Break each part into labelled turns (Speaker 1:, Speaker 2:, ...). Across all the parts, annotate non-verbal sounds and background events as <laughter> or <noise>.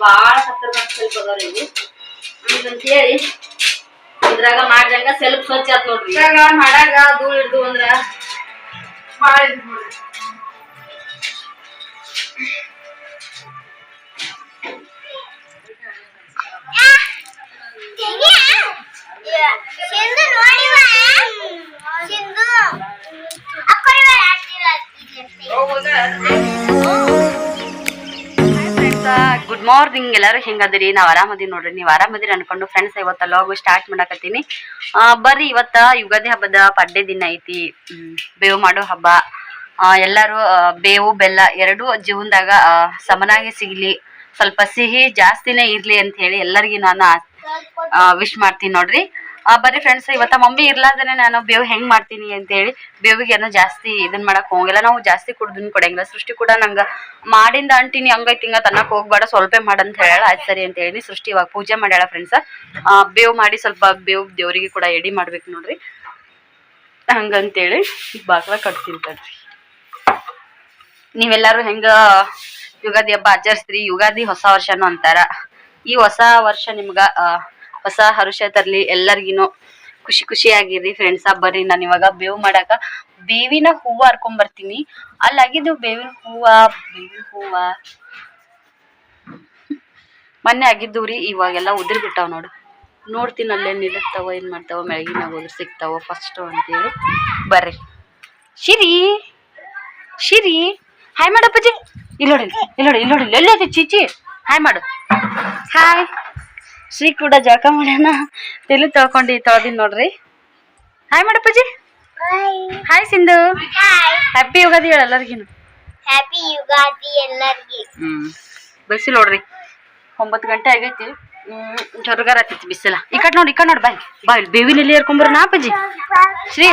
Speaker 1: ಬಾಳ ಖತರ್ನಾಕ್ ಸ್ವಲ್ಪ ಅದಾವ್ರಿ ಇವು ಹಂಗಂತ ಹೇಳಿ ಇದ್ರಾಗ ಮಾಡ್ದಂಗ ಸೆಲ್ಫ್ ಸ್ವಚ್ಛ ಆತ್ ನೋಡ್ರಿ
Speaker 2: ಇದ್ರಾಗ ಮಾಡಾಗ ಧೂಳ್ ಹಿಡ್ದು ಅಂದ್ರ ಬಾಳ ಇದ್ ನೋಡ್ರಿ
Speaker 3: ಸಿಂಧು ನೋಡಿವ ಸಿಂಧು ಅಪ್ಪಳಿವ
Speaker 1: ಗುಡ್ ಮಾರ್ನಿಂಗ್ ಎಲ್ಲರೂ ಹೆಂಗದಿರಿ? ನಾವು ಆರಾಮದಿ ನೋಡ್ರಿ. ನೀವು ಆರಾಮದಿರಿ ಅನ್ಕೊಂಡು ಫ್ರೆಂಡ್ಸ್ ಇವತ್ತ ಲಾಗ್ ಸ್ಟಾರ್ಟ್ ಮಾಡಕತ್ತೀನಿ. ಬರ್ರಿ ಇವತ್ತ ಯುಗಾದಿ ಹಬ್ಬದ ಪಡ್ಡೆ ದಿನ ಐತಿ. ಬೇವು ಮಾಡೋ ಹಬ್ಬ. ಎಲ್ಲಾರು ಬೇವು, ಬೆಲ್ಲ ಎರಡೂ ಜೀವನದಾಗ ಸಮನಾಗಿ ಸಿಗ್ಲಿ. ಸ್ವಲ್ಪ ಸಿಹಿ ಜಾಸ್ತಿನೇ ಇರ್ಲಿ ಅಂತ ಹೇಳಿ ಎಲ್ಲರಿಗೂ ನಾನು ವಿಶ್ ಮಾಡ್ತೀನಿ ನೋಡ್ರಿ. ಆ, ಬರ್ರಿ ಫ್ರೆಂಡ್ಸ್ ಇವತ್ತ ಮಮ್ಮಿ ಇರ್ಲಾರ್ದೇನೆ ನಾನು ಬೇವು ಹೆಂಗ್ ಮಾಡ್ತೀನಿ ಅಂತ ಹೇಳಿ ಬೇವಿಗೆ ಏನೋ ಜಾಸ್ತಿ ಇದನ್ ಮಾಡಕ್ ಹೋಗಿಲ್ಲ. ನಾವು ಜಾಸ್ತಿ ಕುಡ್ದನ್ ಕೊಡಂಗಿಲ್ಲ. ಸೃಷ್ಟಿ ಕೂಡ ನಂಗ ಮಾಡಿಂದ ಅಂಟಿನಿ ಹಂಗೈತಿ ಹಿಂಗ ತನ್ನಕ್ ಹೋಗ್ಬೇಡ ಸ್ವಲ್ಪ ಮಾಡಂತ ಹೇಳ ಆಯ್ತು ಸರಿ ಅಂತ ಹೇಳಿ ಸೃಷ್ಟಿ ಇವಾಗ ಪೂಜೆ ಮಾಡ್ಯಾಳ ಫ್ರೆಂಡ್ಸ್ ಬೇವು ಮಾಡಿ ಸ್ವಲ್ಪ ಬೇವು ದೇವರಿಗೆ ಕೂಡ ಎಡಿ ಮಾಡ್ಬೇಕು ನೋಡ್ರಿ. ಹಂಗಂತೇಳಿ ಬಾಗ್ಲ ಕಟ್ತೀನಿ ತಡ್ರಿ. ನೀವೆಲ್ಲರೂ ಹೆಂಗ ಯುಗಾದಿ ಹಬ್ಬ ಆಚರಿಸ್ತೀರಿ? ಯುಗಾದಿ ಹೊಸ ವರ್ಷನು ಅಂತಾರ. ಈ ಹೊಸ ವರ್ಷ ನಿಮ್ಗ ಹೊಸ ಹರುಷ ತರ್ಲಿ, ಎಲ್ಲರಿಗಿನೂ ಖುಷಿ ಖುಷಿಯಾಗಿರಿ ಫ್ರೆಂಡ್ಸ್ ಬರ್ರಿ, ನಾನು ಇವಾಗ ಬೇವು ಮಾಡಾಕ ಬೇವಿನ ಹೂವು ಹರ್ಕೊಂಡ್ ಬರ್ತೀನಿ. ಅಲ್ಲಾಗಿದ್ದು ಬೇವಿನ ಹೂವ ಬೇವಿನ ಹೂವ. ಮೊನ್ನೆ ಆಗಿದ್ದು ರೀ, ಇವಾಗೆಲ್ಲ ಉದುರಿ ಬಿಟ್ಟಾವ ನೋಡು. ನೋಡ್ತೀನಿ ಅಲ್ಲೇ ನಿಲ್ಲುತ್ತಾವ, ಏನ್ ಮಾಡ್ತಾವ ಮೆಳಗಿನಾಗ ಉದುರು ಸಿಗ್ತಾವ ಫಸ್ಟ್ ಅಂತೇಳಿ. ಬರ್ರಿ. ಶಿರಿ ಶಿರಿ. ಹಾಯ್ ಮಾಡಪ್ಪಾಜಿ ಇಲ್ಲೋಡಿ ಇಲ್ಲೋಡಿ ಇಲ್ಲೋಡಿ ಎಲ್ಲೋದಿ ಚೀಚಿ. ಹಾಯ್ ಮಾಡು. ಹಾಯ್ ಶ್ರೀ ಕೂಡ ಜಳಕ ಮಾಡ್ಯಾನ ತಲೆ ತೊಳ್ಕೊಂಡು ತೊಳ್ದಿನ ನೋಡ್ರಿ. Hi ಮಾಡಪ್ಪಜಿ. Hi Sindhu.
Speaker 3: Hi
Speaker 1: happy Ugadi ಹೇಳ ಎಲ್ಲರಿಗಿನು.
Speaker 3: ಹ್ಯಾಪಿ ಯುಗಾದಿ ಎಲ್ಲರಿಗಿ.
Speaker 1: ಹ್ಮ್. ಬಿಸಿಲು ನೋಡ್ರಿ. ಒಂಬತ್ತು ಗಂಟೆ ಆಗೈತಿ. ಜೊರಗಾರ ಆತೈತಿ ಬಿಸಿಲ. ಈ ಕಡೆ ನೋಡಿ ಈ ಕಡೆ ನೋಡಿ ಬಾಯ್ ಬಾಯ್ ಬೇವಿನ ಎಲ್ಲಿ ಹರ್ಕೊಂಬರ್ನ ಅಪ್ಪಾಜಿ. ಶ್ರೀ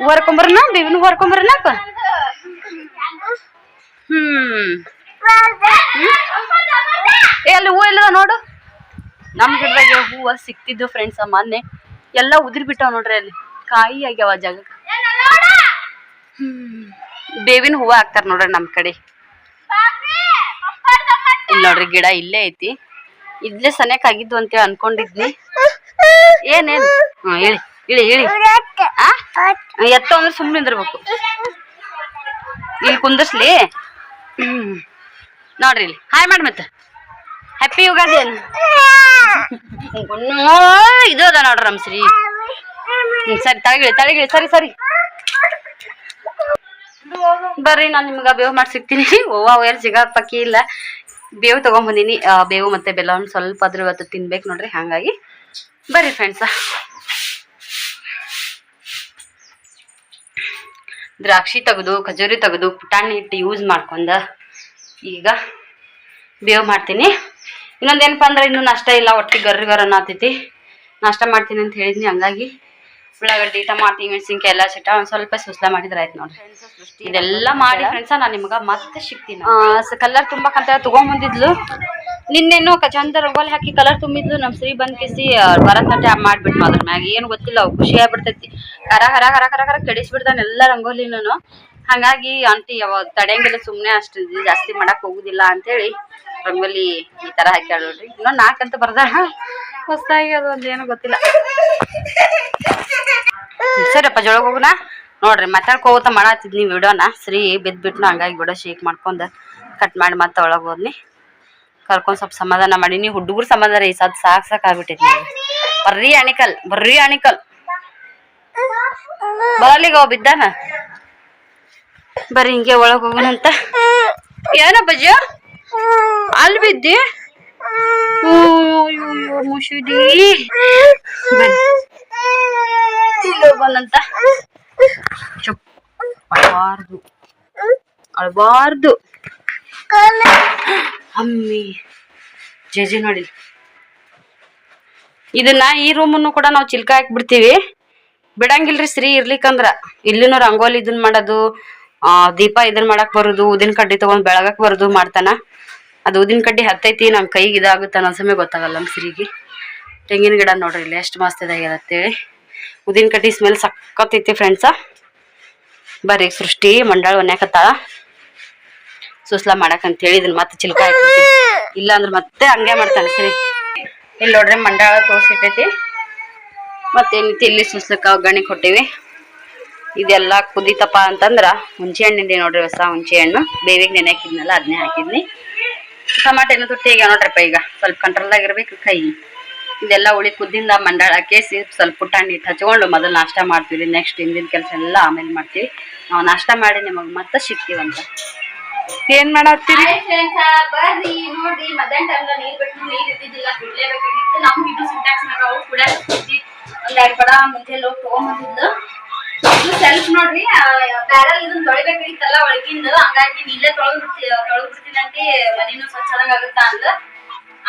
Speaker 1: ಹೂ ಹರ್ಕೊಂಬರ್ನ ಬೇವಿನ ಹೂ ಹರ್ಕೊಂಬರ್ನ ಅಪ್ಪ? ಹ್ಮ್. ಏ ಅಲ್ಲಿ ಹೂ ಇಲ್ಲದ ನೋಡು? ನಮ್ ಗಿಡದಾಗ ಹೂವ ಸಿಕ್ತಿದ್ದು ಫ್ರೆಂಡ್ಸ್ ಮೊನ್ನೆ. ಎಲ್ಲ ಉದುರಿ ಬಿಟ್ಟಾವ ನೋಡ್ರಿ ಅಲ್ಲಿ. ಕಾಯಿ ಆಗ್ಯಾವ ಜಾಗ ಜಾಗಕ್ಕೆ. ಬೇವಿನ ಹೂವ ಹಾಕ್ತಾರ ನೋಡ್ರಿ ನಮ್ ಕಡೆ. ಇಲ್ಲಿ ನೋಡ್ರಿ ಗಿಡ ಇಲ್ಲೇ ಐತಿ. ಇಲ್ಲೇ ಸನೇಕ್ ಆಗಿದ್ದು ಅಂತೇಳಿ ಅನ್ಕೊಂಡಿದ್ನಿ. ಏನೇನ್? ಹೇಳಿ ಇಳಿ ಇಳಿ ಎತ್ತ ಅಂದ್ರೆ ಸುಮ್ಮನೆ ನಿಂದಿರ್ಬೇಕು. ಇಲ್ಲಿ ಕುಂದರ್ಸ್ಲಿ? ಹ್ಮ್. ನೋಡ್ರಿ ಇಲ್ಲಿ. ಹಾಯ್ ಮಾಡಿ ಮತ್ತೆ ಹ್ಯಾಪಿ ಯುಗಾದಿ <laughs> ಇದು ಅದ ನೋಡ್ರಿ ನಮ್ ಶ್ರೀ. ಸರಿ ತಳಗಿಳಿ ತಳಗಿಳಿ ಸರಿ ಸರಿ. ಬರ್ರಿ ನಾನು ನಿಮ್ಗೆ ಬೇವು ಮಾಡಿ ಸಿಗ್ತೀನಿ. ಓವಾ ಓಯರ್ ಸಿಗಕ್ ಪಕ್ಕಿ ಇಲ್ಲ. ಬೇವು ತಗೊಂಬಂದಿನಿ. ಬೇವು ಮತ್ತೆ ಬೆಲ್ಲ ಒಂದು ಸ್ವಲ್ಪ ಅದ್ರ ಇವತ್ತು ತಿನ್ಬೇಕು ನೋಡ್ರಿ ಹಾಗಾಗಿ. ಬರ್ರಿ ಫ್ರೆಂಡ್ಸ ದ್ರಾಕ್ಷಿ ತೆಗೆದು ಖಜೂರಿ ತೆಗೆದು ಪುಟಾಣಿ ಹಿಟ್ಟು ಯೂಸ್ ಮಾಡ್ಕೊಂಡ ಈಗ ಬೇವು ಮಾಡ್ತೀನಿ. ಇನ್ನೊಂದೇನಪ್ಪ ಅಂದ್ರೆ ಇನ್ನೂ ನಾಷ್ಟ ಇಲ್ಲ ಒಟ್ಟಿಗೆ ಗರ್ರಿ ಗರ್ ಅನ್ನತೈತಿ ನಾಷ್ಟ ಮಾಡ್ತೀನಿ ಅಂತ ಹೇಳಿದ್ನಿ ಹಂಗಾಗಿ ಉಳ್ಳಾಗಡ್ಡಿ ಟಮಾಟಿ ಮೆಣಸಿನ್ಕಾಯಿ ಎಲ್ಲ ಸಿಟ್ಟ ಒಂದ್ ಸ್ವಲ್ಪ ಸುಸ್ಲ ಮಾಡಿದ್ರೆ ಆಯ್ತು ನೋಡ್ರಿ. ಇದೆಲ್ಲ ಮಾಡಿ ಫ್ರೆಂಡ್ಸ ನಾನು ನಿಮ್ಗೆ ಮತ್ತೆ ಸಿಗ್ತೀನಿ ಕಲರ್ ತುಂಬಕ್ಕಂತ ತಗೊಂಬಂದಿದ್ಲು. ನಿನ್ನೇನು ಚಂದ ರಂಗೋಲಿ ಹಾಕಿ ಕಲರ್ ತುಂಬಿದ್ಲು ನಮ್ಮ ಶ್ರೀ ಬಂದ್ ಕಿಸಿ ಭರತನಾಟ್ಯ ಮಾಡ್ಬಿಟ್ಟು ಅದ್ರ ಮ್ಯಾಗ ಏನು ಗೊತ್ತಿಲ್ಲ ಅವ್ ಖುಷಿ ಆಗ್ಬಿಡ್ತೈತಿ. ಕರ ಹರ ಕರ ಕರ ಕರ ಕೆಡಿಸ್ಬಿಡ್ತಾನೆ ಎಲ್ಲ ರಂಗೋಲಿನೂ. ಹಾಗಾಗಿ ಆಂಟಿ ಯಾವಾಗ ತಡೆಯಂಗಿಲ್ಲ ಸುಮ್ಮನೆ ಅಷ್ಟು ಜಾಸ್ತಿ ಮಾಡಕ್ ಹೋಗುದಿಲ್ಲ ಅಂತೇಳಿ ರಂಗೋಲಿ ಈ ತರ ಹಾಕ್ಯಾಳ ನೋಡ್ರಿ. ಇನ್ನೊಂದು ಅಂತ ಬರ್ದ ಹೊಸದಾಗಿ ಅದು ಏನೋ ಗೊತ್ತಿಲ್ಲ. ಸರಿಯಪ್ಪ ಜೊಳಗೆ ಹೋಗುಣ ನೋಡ್ರಿ ಮಾತಾಡ್ಕೋತ ಮಾಡತ್ತಿದ್ನಿ ವಿಡಿಯೋನ. ಶ್ರೀ ಬಿದ್ಬಿಟ್ನು, ಹಂಗಾಗಿ ಬಿಡೋ ಶೇಕ್ ಮಾಡ್ಕೊಂಡ್ ಕಟ್ ಮಾಡಿ ಮತ್ತೆ ಒಳಗೆ ಹೋದ್ನಿ. ಕರ್ಕೊಂಡ್ ಸ್ವಲ್ಪ ಸಮಾಧಾನ ಮಾಡಿ. ಮಾಡೀನಿ ಹುಡುಗರು ಸಮಾಧಾನ ಈ ಸದ್ ಸಾಕ್ ಸಾಕ್ ನೀವು. ಬರ್ರಿ ಅಣಿಕಲ್ ಬರ್ರಿ ಅಣಿಕಲ್ ಬರಲಿಗ ಬಿದ್ದಾನ. ಬರ್ರಿ ಹಿಂಗೆ ಒಳಗೆ ಹೋಗೋಣಂತ ಏನ ಬಜ್ಜ? ಅಲ್ಲಿ ಬಿದ್ದಿ? ಇಲ್ಲಿ ಬಂದಂತ ಚುಪ್. ಅಳಬಾರ್ದು. ಅಳಬಾರ್ದು. ಅಮ್ಮಿ ಜಜಿ ನೋಡಿ. ಇದನ್ನ ಈ ರೂಮನ್ನು ಕೂಡ ನಾವು ಚಿಲ್ಕ ಹಾಕ್ಬಿಡ್ತೀವಿ. ಬಿಡಂಗಿಲ್ರಿ, ಸ್ತ್ರೀ ಇರ್ಲಿಕ್ಕಂದ್ರ. ಇಲ್ಲಿನೂ ರಂಗೋಲಿ ಇದನ್ ಮಾಡೋದು ಆ, ದೀಪ ಇದನ್ ಮಾಡಕ್ ಬರುದು ಉದಿನ ಕಡ್ಡಿ ತಗೊಂಡ್ ಬೆಳಗಕ್ ಬರುದು ಮಾಡ್ತಾನ. ಅದು ಉದಿನ ಕಡ್ಡಿ ಹತ್ತೈತಿ, ನಮ್ ಕೈಗೆ ಇದಾಗುತ್ತೆ ಅನ್ನೋ ಸಮಯ ಗೊತ್ತಾಗಲ್ಲ ನಮ್ ಸಿರಿಗೆ. ತೆಂಗಿನ ಗಿಡ ನೋಡ್ರಿ, ಇಲ್ಲಿ ಎಷ್ಟು ಮಸ್ತ್ ಇದಾಗ್ಯದ ಅಂತೇಳಿ. ಉದಿನ ಕಡ್ಡಿ ಸ್ಮೆಲ್ ಸಕ್ಕತ್ತೈತಿ ಫ್ರೆಂಡ್ಸ ಬರ್ರಿ, ಸೃಷ್ಟಿ ಮಂಡಾಳ ಒನ್ಯಾಕತ್ತಾಳ ಸುಸ್ಲಾ ಮಾಡಕ್ ಅಂತ ಹೇಳಿ ಇದನ್ನ ಮತ್ತೆ ಚಿಲ್ಕ
Speaker 3: ಇಲ್ಲ ಅಂದ್ರೆ ಮತ್ತೆ ಹಂಗೆ ಮಾಡ್ತಾನೆ, ಸರಿ. ಇಲ್ಲಿ ನೋಡ್ರಿ, ಮಂಡಾಳ ತೋರ್ಸಿಟ್ಟೈತಿ. ಮತ್ತೆ ಇಲ್ಲಿ ಸುಸ್ಲಕ್ಕ ಒಗ್ಗರಣೆ ಕೊಟ್ಟಿವಿ. ಇದೆಲ್ಲ ಕುದೀತಪ್ಪ ಅಂತಂದ್ರ ಹುಂಚೆ ಹಣ್ಣಿಂದ ನೋಡ್ರಿ ಹೊಸ ಹುಂಚೆ ಹಣ್ಣು. ಬೇವಿಗೆ ನೆನೆ ಹಾಕಿದ್ನಲ್ಲ, ಅದನ್ನೇ ಹಾಕಿದ್ನಿ. ಟಮಾಟೆನ ತುಟ್ಟಿ ಈಗ ನೋಡ್ರಪ್ಪ ಈಗ. ಸ್ವಲ್ಪ ಕಂಟ್ರೋಲ್ದಾಗ ಇರ್ಬೇಕು ಕೈ. ಇದೆಲ್ಲ ಉಳಿ ಕುದ್ದಿಂದ ಮಂಡಾಳ ಕೇಸಿ ಸ್ವಲ್ಪ ಹಿಟ್ಟು ಹಚ್ಕೊಂಡು ಮೊದಲು ನಾಷ್ಟ ಮಾಡ್ತೀವಿ. ನೆಕ್ಸ್ಟ್ ಹಿಂದಿನ ಕೆಲಸ ಎಲ್ಲ ಆಮೇಲೆ ಮಾಡ್ತೀವಿ. ನಾವು ನಾಷ್ಟ ಮಾಡಿ ನಿಮಗೆ ಮತ್ತೆ ಸಿಗ್ತೀವಂತ. ಏನ್ ಮಾಡತ್ತೀರಿ?
Speaker 1: ಬರ್ರಿ. ನೋಡ್ರಿ, ಮಧ್ಯಾಹ್ನ ಟೈಮ್ದಾಗ ನೀರ್ ಬಿಟ್ಟು ನೀರ್ ಇದ್ದಿದ್ದಿಲ್ಲ ಬಿಡ್ಲೇಬೇಕಾಗಿತ್ತು ನಮ್ಗೆ ಇದು ಸಿಂಟ್ಯಾಕ್ಸ್ ನಾವು ಕುಡಿಯಕ್ ಕುಡ್ತಿ ಒಂದ್ ಎರಡ್ ಬಡ ಮುಂಚೆ ಲೋಕ್ ಇದು ಸೆಲ್ಫ್ ನೋಡ್ರಿ ಬ್ಯಾರಲ್ ಇದನ್ನ ತೊಳಿಬೇಕಾಗಿತ್ತಲ್ಲ ಒಳಗಿಂದ, ಹಂಗಾಗಿ ಇಲ್ಲೇ ತೊಳೆದು ಬಿಡ್ತಿ ತೊಳೆದ್ ಬಿಡ್ತೀನಂತೆ ಮನಿನೂ ಸ್ವಚ್ಛದಂಗ ಆಗುತ್ತಾ ಅಂದ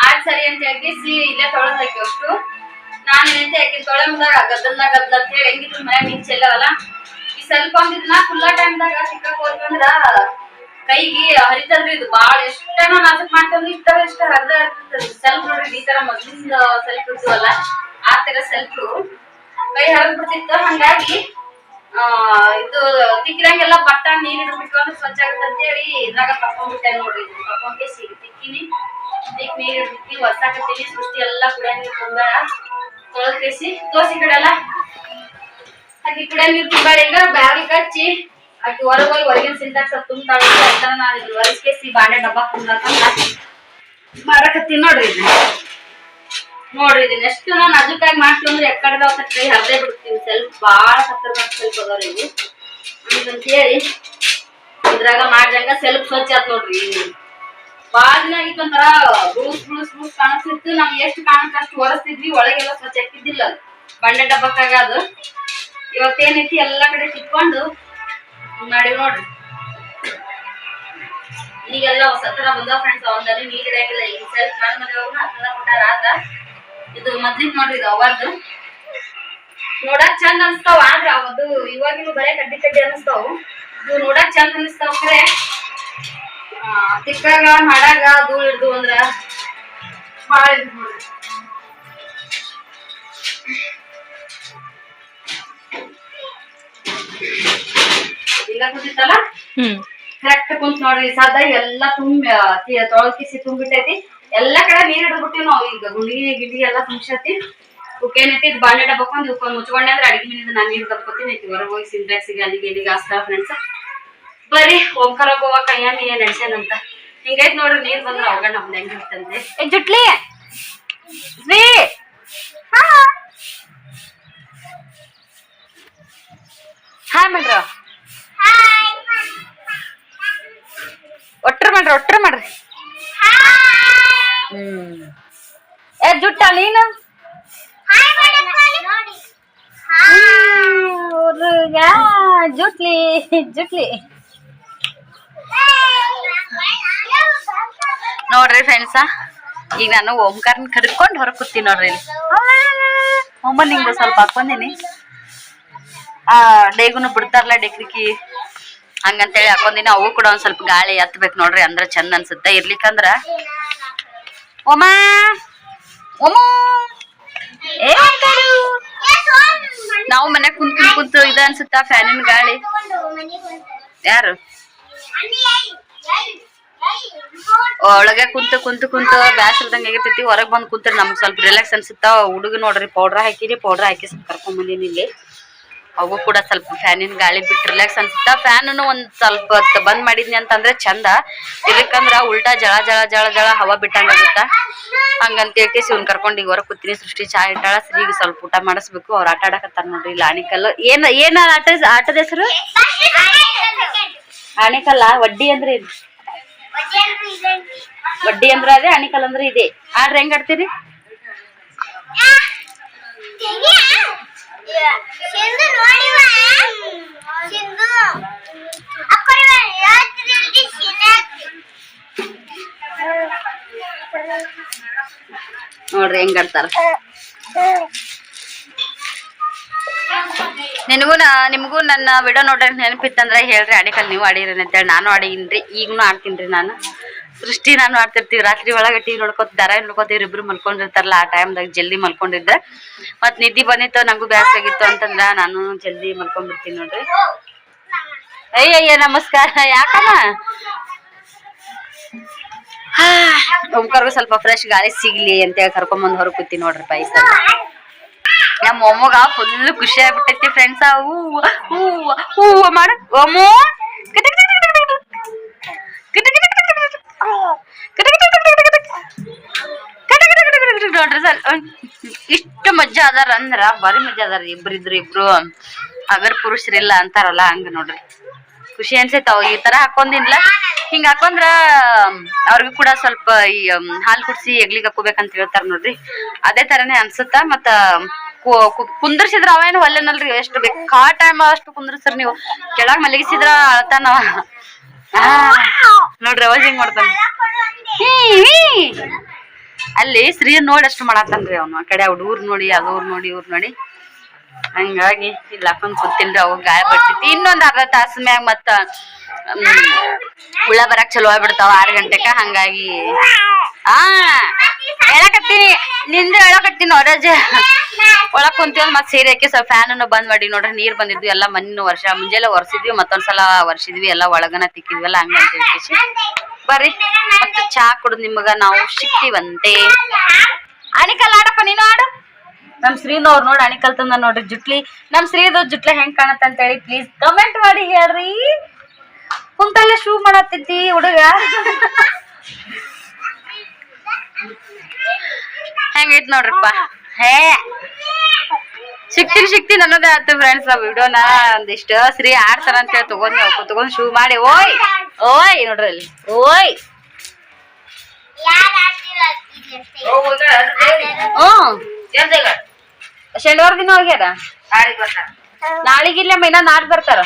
Speaker 1: ಆಡ್ ಸರಿ ಅಂತ ಹೇಳಿ ಇಲ್ಲೇ ತೊಳೆದ್ ಹಾಕಿ ಅಷ್ಟು. ನಾನು ಏನಂತ ಯಾಕೆ ತೊಳೆ ಮುಂದಾಗ ಗದ್ದಲ್ದಾಗ ಗದ್ದಲ ಅಂತ ಹೇಳಿ, ಹೆಂಗಿದ್ರು ಮನೆ ನೀರ್ ಚೆಲ್ಲವಲ್ಲ ಈ ಸೆಲ್ಫ್ ಅಂದಿದ್ನ ಫುಲ್ಲ ಟೈಮ್ದಾಗ ಸಿಕ್ಕಕ್ ಹೋದ್ವಂದ್ರ ಕೈಗೆ ಹರಿತದ್ರಿ ಇದು ಬಾಳ ಎಷ್ಟೇನೋ ನಾಜಕ್ ಮಾಡ್ತಂದ್ರೆ ಇಷ್ಟ ಇಷ್ಟ ಹರಿದ ಸೆಲ್ಫ್ ನೋಡ್ರಿ, ಈ ತರ ಮೊದ್ಲಿಂದ ಸೆಲ್ಫ್ ಇರ್ತೀವಲ್ಲ ಆ ತರ ಸೆಲ್ಫ್ ಕೈ ಹರಿದ್ಬಿಡ್ತಿತ್ತು ಹಂಗಾಗಿ ಇದು ತಿಕ್ಕಿರಂಗೆಲ್ಲ ಬಟ್ಟ ನೀರ್ ಇಡ್ಬಿಟ್ಟು ಅಂದ್ರೆ ಸ್ವಚ್ಛ ಆಗುತ್ತೆ ಅಂತ ಹೇಳಿ ಇದ್ರಾಗ ತಕೊಂಡ್ಬಿಟ್ಟೆ ನೋಡ್ರಿ. ಇದು ತಕೊಂಡ್ಕೆ ಸಿಗಿ ತಿಕ್ಕಿನಿ. ತಿಕ್ ನೀರ್ ಇಡ್ಬಿಟ್ಟು ಕಟ್ಟಿನಿ ಸೃಷ್ಟಿ ಎಲ್ಲ ಕುಡಿಯ ನೀರು ತುಂಬಾ ಕೇಸಿ ತೋಸಿ ಕಡೆಲ್ಲ ಆಕಿ ಕುಡಿಯ ನೀರು ತುಂಬಾಳ ಈಗ ಬ್ಯಾಗ್ ಕಚ್ಚಿ ಅದಕ್ಕೆ ಹೊರಗೆ ಹೋಗಿ ಹೊರಗಿನ ಸಿಂಟಾಕ್ಸ್ ತುಂಬ್ತಾಳ ಅಂತ ನಾನು ಇದು ಬಾಂಡೆ ಡಬ್ಬ ತುಂಬಾಕ ಮಾಡಕತ್ತೀನಿ ನೋಡ್ರಿ ಇದು ನೋಡ್ರಿ, ಇದನ್ನ ಎಷ್ಟು ನಾನು ಅದಕ್ಕಾಗಿ ಮಾಡ್ತೀವಿ ಅಂದ್ರೆ ಎಕ್ಕಡದ ಕೈ ಹರಿದೇ ಬಿಡ್ತೀನಿ ಸ್ವಲ್ಪ ಭಾಳ ಹತ್ತಿರ ಸ್ವಲ್ಪ ಅದಾವ್ರಿ ಇವು ಹೇಳಿ ಇದ್ರಾಗ ಮಾಡ್ದಂಗ ಸ್ವಲ್ಪ ಸ್ವಚ್ಛ ಆತ್ ನೋಡ್ರಿ ಭಾಳ ದಿನ ಆಗಿತ್ತು ಒಂಥರ ಬುಳುಸ್ ಬುಳುಸ್ ಬುಳುಸ್ ಕಾಣಿಸ್ತಿತ್ತು. ನಮ್ಗೆ ಎಷ್ಟು ಕಾಣುತ್ತೆ ಅಷ್ಟು ಒರೆಸ್ತಿದ್ವಿ. ಒಳಗೆಲ್ಲ ಸ್ವಚ್ಛ ಹಾಕಿದ್ದಿಲ್ಲ ಅದು. ಬಂಡೆ ಡಬ್ಬಕ್ಕಾಗ ಅದು. ಇವತ್ತೇನೈತಿ ಎಲ್ಲ ಕಡೆ ತಿಕ್ಕೊಂಡು ಮಾಡಿ ನೋಡ್ರಿ. ಈಗೆಲ್ಲ ಹೊಸ ತರ ಬಂದ ಫ್ರೆಂಡ್ಸ್ ಒಂದಲ್ಲಿ ನೀರ್ ಇಡಂಗಿಲ್ಲ. ಈಗ ಸ್ವಲ್ಪ ನನ್ನ ಮದುವೆ ಹತ್ತದ ಕೊಟ್ಟಾರ ಆದ್ರ ಇದು ಮೊದ್ಲಿದ್ ನೋಡ್ರಿ ಇದು ಅವರ್ದು ನೋಡಕ್ ಚಂದ ಅನ್ಸ್ತಾವ ಆದ್ರ ಅವದು ಇವಾಗಿನೂ ಬರೇ ಕಡ್ಡಿ ಕಡ್ಡಿ ಅನಿಸ್ತಾವು. ಇದು ನೋಡಕ್ ಚಂದ ಅನಿಸ್ತಾವ ಖರೆ ತಿಕ್ಕಾಗ ಮಾಡಾಗ ಧೂಳ್ ಹಿಡ್ದು ಅಂದ್ರ ಬಾಳ ಇದು ನೋಡ್ರಿ. ಇಲ್ಲ ಕರೆಕ್ಟ್ ಕುಂತ ನೋಡ್ರಿ ಸದ ಎಲ್ಲಾ ತುಂಬಿ ತೊಳಕಿಸಿ ಕಿಸಿ ತುಂಬಿಟ್ಟೈತಿ. ಎಲ್ಲಾ ಕಡೆ ನೀರ್ ಹಿಡ್ಬಿಟ್ಟಿವಿ ನಾವ್ ಈಗ ಗುಂಡಿ ಗಿಂಡಿ ಎಲ್ಲಾ ತುಂಬಿಸತಿ ಉಕ್ಕೇನೈತಿ ಇದು ಬಾಂಡೆ ಡಬ್ಬಕೊಂಡ್ ಇವಕ್ಕೊಂದ್ ಮುಚ್ಕೊಂಡೆ ಅಂದ್ರೆ ಅಡಿಗೆ ಮನೆಯಿಂದ ನಾನು ನೀರ್ ಕಪ್ಕೋತೀನಿ ಐತಿ ಹೊರಗೆ ಹೋಗಿ ಸಿಂಟ್ಯಾಕ್ಸಿಗೆ ಅಲ್ಲಿಗೆ ಇಲ್ಲಿಗೆ ಆಸ್ತಾ ಫ್ರೆಂಡ್ಸ್ ಬರ್ರಿ ಓಂಕಾರ ಗೋವಾ ಕೈಯಾನ ಏನ್ ನಡ್ಸ್ಯಾನಂತ ಹಿಂಗೈತ್ ನೋಡ್ರಿ ನೀರ್ ಬಂದ್ರೆ ಅವಾಗ ನಮ್ದು ಹೆಂಗ್ ಇರ್ತಂತೆ
Speaker 3: ಏ ಜುಟ್ಲಿ! ಶ್ರೀ! ಹಾಯ್ ಮಾಡ್ರ
Speaker 4: ಹಾಯ್
Speaker 3: ಒಟ್ರ ಮಾಡ್ರಿ ಒಟ್ರ ಮಾಡ್ರಿ.
Speaker 4: ಹಾಯ್
Speaker 3: ಹ್ಮ್ ಏ ಜುಟ್ಟ ನೀನು
Speaker 4: ಹಾಯ್ ನೋಡಿ
Speaker 3: ಹುಡುಗ ಜುಟ್ಲಿ ಜುಟ್ಲಿ ನೋಡ್ರಿ ಫ್ರೆಂಡ್ಸ ಈಗ ನಾನು ಓಂಕಾರನ್ ಕರ್ಕೊಂಡು ಹೊರಗೆ ಕೂತೀನಿ ನೋಡ್ರಿ ಇಲ್ಲಿ ಒಮ್ಮ ನಿಂಗೆ ಸ್ವಲ್ಪ ಹಾಕೊಂದಿನಿ ಆ ಡೇಗುನು ಬಿಡ್ತಾರಲ್ಲ ಡೆಕ್ರಿಕಿ ಹಂಗಂತೇಳಿ ಹಾಕೊಂದಿನಿ ಅವು ಕೂಡ ಒಂದ್ ಸ್ವಲ್ಪ ಗಾಳಿ ಎತ್ತಬೇಕು ನೋಡ್ರಿ ಅಂದ್ರ ಚಂದ ಅನ್ಸುತ್ತೆ ಇರ್ಲಿಕ್ಕಂದ್ರ ಏ ಓಂಕಾರು ನಾವು ಮನ್ಯಾಗ ಕುಂತ್ ಕುಂತ್ ಕುಂತು ಇದ ಅನ್ಸುತ್ತಾ ಫ್ಯಾನಿನ ಗಾಳಿ? ಯಾರು? ಒಳಗೆ ಕುಂತು ಕುಂತು ಕುಂತು ಬ್ಯಾಸಿಲ್ದಂಗೆ ಆಗಿರ್ತೈತಿ ಹೊರಗೆ ಬಂದು ಕುಂತ್ರೆ ನಮ್ಗೆ ಸ್ವಲ್ಪ ರಿಲ್ಯಾಕ್ಸ್ ಅನ್ಸುತ್ತಾ. ಹುಡುಗ ನೋಡ್ರಿ ಪೌಡ್ರ್ ಹಾಕಿರಿ ಪೌಡ್ರ್ ಹಾಕಿ ಸ್ವಲ್ಪ ಇಲ್ಲಿ. ಅವು ಕೂಡ ಸ್ವಲ್ಪ ಫ್ಯಾನಿನ ಗಾಳಿ ಬಿಟ್ಟು ರಿಲ್ಯಾಕ್ಸ್ ಅನ್ಸುತ್ತ. ಫ್ಯಾನ್ ಒಂದ್ ಸ್ವಲ್ಪ ಬಂದ್ ಮಾಡಿದ್ನಿ ಅಂತಂದ್ರೆ ಚಂದ. ಇದಕ್ಕಂದ್ರ ಉಲ್ಟಾ ಜಳ ಜಳ ಜಳ ಜಳ ಹವಾ ಬಿಟ್ಟಂಗ ಆಗುತ್ತ. ಹಂಗಂತ ಹೇಳ್ಕೇಸಿ ಇವ್ನ ಕರ್ಕೊಂಡು ಈಗ ಹೊರ ಕೂತೀನಿ, ಸೃಷ್ಟಿ ಚಾ ಇಟ್ಟಾಳ ಸರಿಗೆ ಸ್ವಲ್ಪ ಊಟ ಮಾಡಿಸ್ಬೇಕು, ಅವ್ರು ಆಟ ಆಡಕತ್ತಾರ ನೋಡ್ರಿ ಇಲ್ಲಿ ಆಣಿಕಲ್ಲು ಏನು ಏನ ಆಟ, ಆಟದ ಹೆಸರು? ಆಣಿಕಲ್ಲ ವಡ್ಡಿ ಅಂದ್ರೆ ಇದು ವಡ್ಡಿ ಅಂದ್ರ ಅದೇ ಆಣಿಕಲ್ ಅಂದ್ರೆ ಇದೆ. ಆಡ್ರಿ, ಹೆಂಗ್ ಆಡ್ತೀರಿ? ನೋಡ್ರಿ ಹೆಂಗ್ ಆಡ್ತಾರ. ನಿನಗೂ ನಿಮಗೂ ನನ್ನ ವಿಡಿಯೋ ನೋಡ್ರಿ ನೆನಪಿತ್ತಂದ್ರೆ ಹೇಳ್ರಿ, ಆಡಿಕಲ್ ನೀವು ಆಡಿರಿ ಅಂತೇಳಿ. ನಾನು ಆಡಿನ್ರಿ, ಈಗನು ಆಡ್ತೀನಿ ನಾನು. ಸೃಷ್ಟಿ ನಾನು ಮಾಡ್ತಿರ್ತೀವಿ. ರಾತ್ರಿ ಒಳಗೆ ಟಿವಿ ನೋಡ್ಕೊತ ದರ ನೋಡ್ಕೊತೀವಿ ಇಬ್ರು ಮಲ್ಕೊಂಡಿರ್ತಾರಲ್ಲ ಆ ಟೈಮ್ದಾಗ ಜಲ್ದಿ ಮಲ್ಕೊಂಡಿದ್ದೆ. ಮತ್ ನಿದ್ದಿ ಬಂದಿತ್ತು, ನಂಗೂ ಬ್ಯಾಸ್ ಆಗಿತ್ತು ಅಂತಂದ್ರ ನಾನು ಜಲ್ದಿ ಮಲ್ಕೊಂಡ್ಬಿಡ್ತೀನಿ ನೋಡ್ರಿ. ಅಯ್ಯ ಅಯ್ಯ ನಮಸ್ಕಾರ. ಯಾಕಮ್ಮ?
Speaker 1: ಓಂಕಾರ್ಗೂ ಸ್ವಲ್ಪ ಫ್ರೆಶ್ ಗಾಳಿ ಸಿಗ್ಲಿ ಅಂತೇಳಿ ಕರ್ಕೊಂಬಂದ್ ಹೊರಗ್ ಕೂತಿ ನೋಡ್ರಿ ಪೈಸ ನಮ್ಮ ಮೊಮ್ಮಗ ಫುಲ್ ಖುಷಿ ಆಗ್ಬಿಟ್ಟೈತಿ ಫ್ರೆಂಡ್ಸ್ ಹೂ ಹೂ ಹೂ ಮಾಡ ಒಮ್ಮು ನೋಡ್ರಿ ಸರ್ ಇಷ್ಟು ಮಜ್ಜಾ ಅದಾರ ಅಂದ್ರ ಬಾರಿ ಮಜ್ಜಾ ಅದಾರ ಇಬ್ರು ಇದ್ರು ಇಬ್ರು. ಅಗರ್ ಪುರುಷರಿಲ್ಲ ಅಂತಾರಲ್ಲ ಹಂಗ ನೋಡ್ರಿ. ಖುಷಿ ಅನ್ಸೈತ ಅವ್ ಈ ತರ ಹಾಕೊಂಡಿನ್ಲ. ಹಿಂಗ ಹಾಕೊಂಡ್ರ ಅವ್ರಿಗೂ ಕೂಡ ಸ್ವಲ್ಪ ಈ ಹಾಲು ಕುಡ್ಸಿ ಎಗ್ಲಿಗ್ ಹಾಕೋಬೇಕಂತ ಹೇಳ್ತಾರ ನೋಡ್ರಿ. ಅದೇ ತರನೇ ಅನ್ಸುತ್ತ ಮತ್ತ ಕು- ಕು- ಕುಂದ್ರಸಿದ್ರ ಅವೇನು ಒಲ್ಲೆನಲ್ರಿ ಎಷ್ಟು ಬೇಕಾ. ಟೈಮ್ ಅಷ್ಟು ಕುಂದರ್ಸ್ರಿ ನೀವು. ಕೆಳಗ್ ಮಲಗಿಸಿದ್ರ ಅಳ್ತಾನವ. ಆ, ನೋಡ್ರಿ, ಅವಾಗ ಹಿಂಗ್ ಮಾಡ್ತಾನ. ಅಲ್ಲಿ ಸ್ತ್ರೀ ನೋಡಿ ಅಷ್ಟು ಮಾಡತ್ತನ್ರಿ ಅವನು. ಆ ಕಡೆ ಅವ್ರ ನೋಡಿ ಅದೂರ್ ನೋಡಿ, ಇವ್ರ ನೋಡಿ. ಹಂಗಾಗಿ ಇಲ್ಲ ಹಾಕೊಂಡ್ ಗೊತ್ತಿಲ್ರಿ ಅವಾಗ ಗಾಯ ಬರ್ತೈತಿ ಇನ್ನೊಂದ್ ಅರ್ಧ ತಾಸ ಮ್ಯಾಗ ಮತ್ತ ಹುಳ ಬರಕ್ ಚಲೋ ಆಗ್ಬಿಡ್ತಾವ ಆರ್ ಗಂಟೆಕ. ಹಂಗಾಗಿ, ಆ, ಹೇಳಕತ್ತೀನಿ. ನಿಂದ ಹೇಳಕತ್ತೀನಿ ಹೊರಜ ಒಳಗ್ ಕುಂತೀವಿ ಮತ್ ಸೀರೆ ಹಾಕಿ ಸ್ವಲ್ಪ ಫ್ಯಾನ್ ಬಂದ್ ಮಾಡಿ ನೋಡ್ರಿ. ನೀರ್ ಬಂದಿದ್ವಿ, ಎಲ್ಲ ಮಣ್ಣಿನ ವರ್ಷ. ಮುಂಜಾನೆ ಒರ್ಸಿದ್ವಿ, ಮತ್ತೊಂದ್ಸಲ ವರ್ಷಿದ್ವಿ ಎಲ್ಲ ಒಳಗನ ತಿಕ್ಕಿದ್ವಲ್ಲ ಹಂಗ ಬರ್ರಿ, ಮತ್ತೆ ಚಾ ಕುಡ್ದು ನಿಮಗ ನಾವು ಸಿಕ್ತಿವಂತೆ. ಅಣಿಕಲ್ ಆಡಪ್ಪ, ನೀನು ಆಡು. ನಮ್ ಶ್ರೀನು ಅವ್ರು ನೋಡಿ ಅಣಿಕಲ್ ತಂದ ನೋಡ್ರಿ ಜುಟ್ಲಿ. ನಮ್ ಶ್ರೀದು ಜುಟ್ಲೆ ಹೆಂಗ್ ಕಾಣತ್ತ ಅಂತ ಹೇಳಿ ಪ್ಲೀಸ್ ಕಮೆಂಟ್ ಮಾಡಿ ಹೇಳ್ರಿ. ಕುಂತಲ್ಲೇ ಶೂ ಮಾಡತ್ತಿದ್ದಿ ಹುಡುಗ. ಹೆಂಗೈತ್ ನೋಡ್ರಪ್ಪ. ಹೇ. ಸಿಕ್ತೀನಿ ಸಿಕ್ತೀನಿ ಅನ್ನೋದೇ ಆಯ್ತು ಫ್ರೆಂಡ್ಸ್ ಆ ವಿಡಿಯೋನ ಒಂದಿಷ್ಟು ಶ್ರೀ ಆಡ್ತಾರ ಅಂತ ಹೇಳಿ ತಗೊಂಡ್ ತಗೊಂಡ್ ಶೂ ಮಾಡಿ. ಓಯ್ ಓಯ್, ನೋಡ್ರಿ ಅಲ್ಲಿ. ಓಯ್. ಶನಿವಾರ ದಿನ ಹೋಗ್ಯಾರ? ನಾಳಿಗಿಲ್ಲ ಮೈನಾ ನಾಡ್ ಬರ್ತಾರ.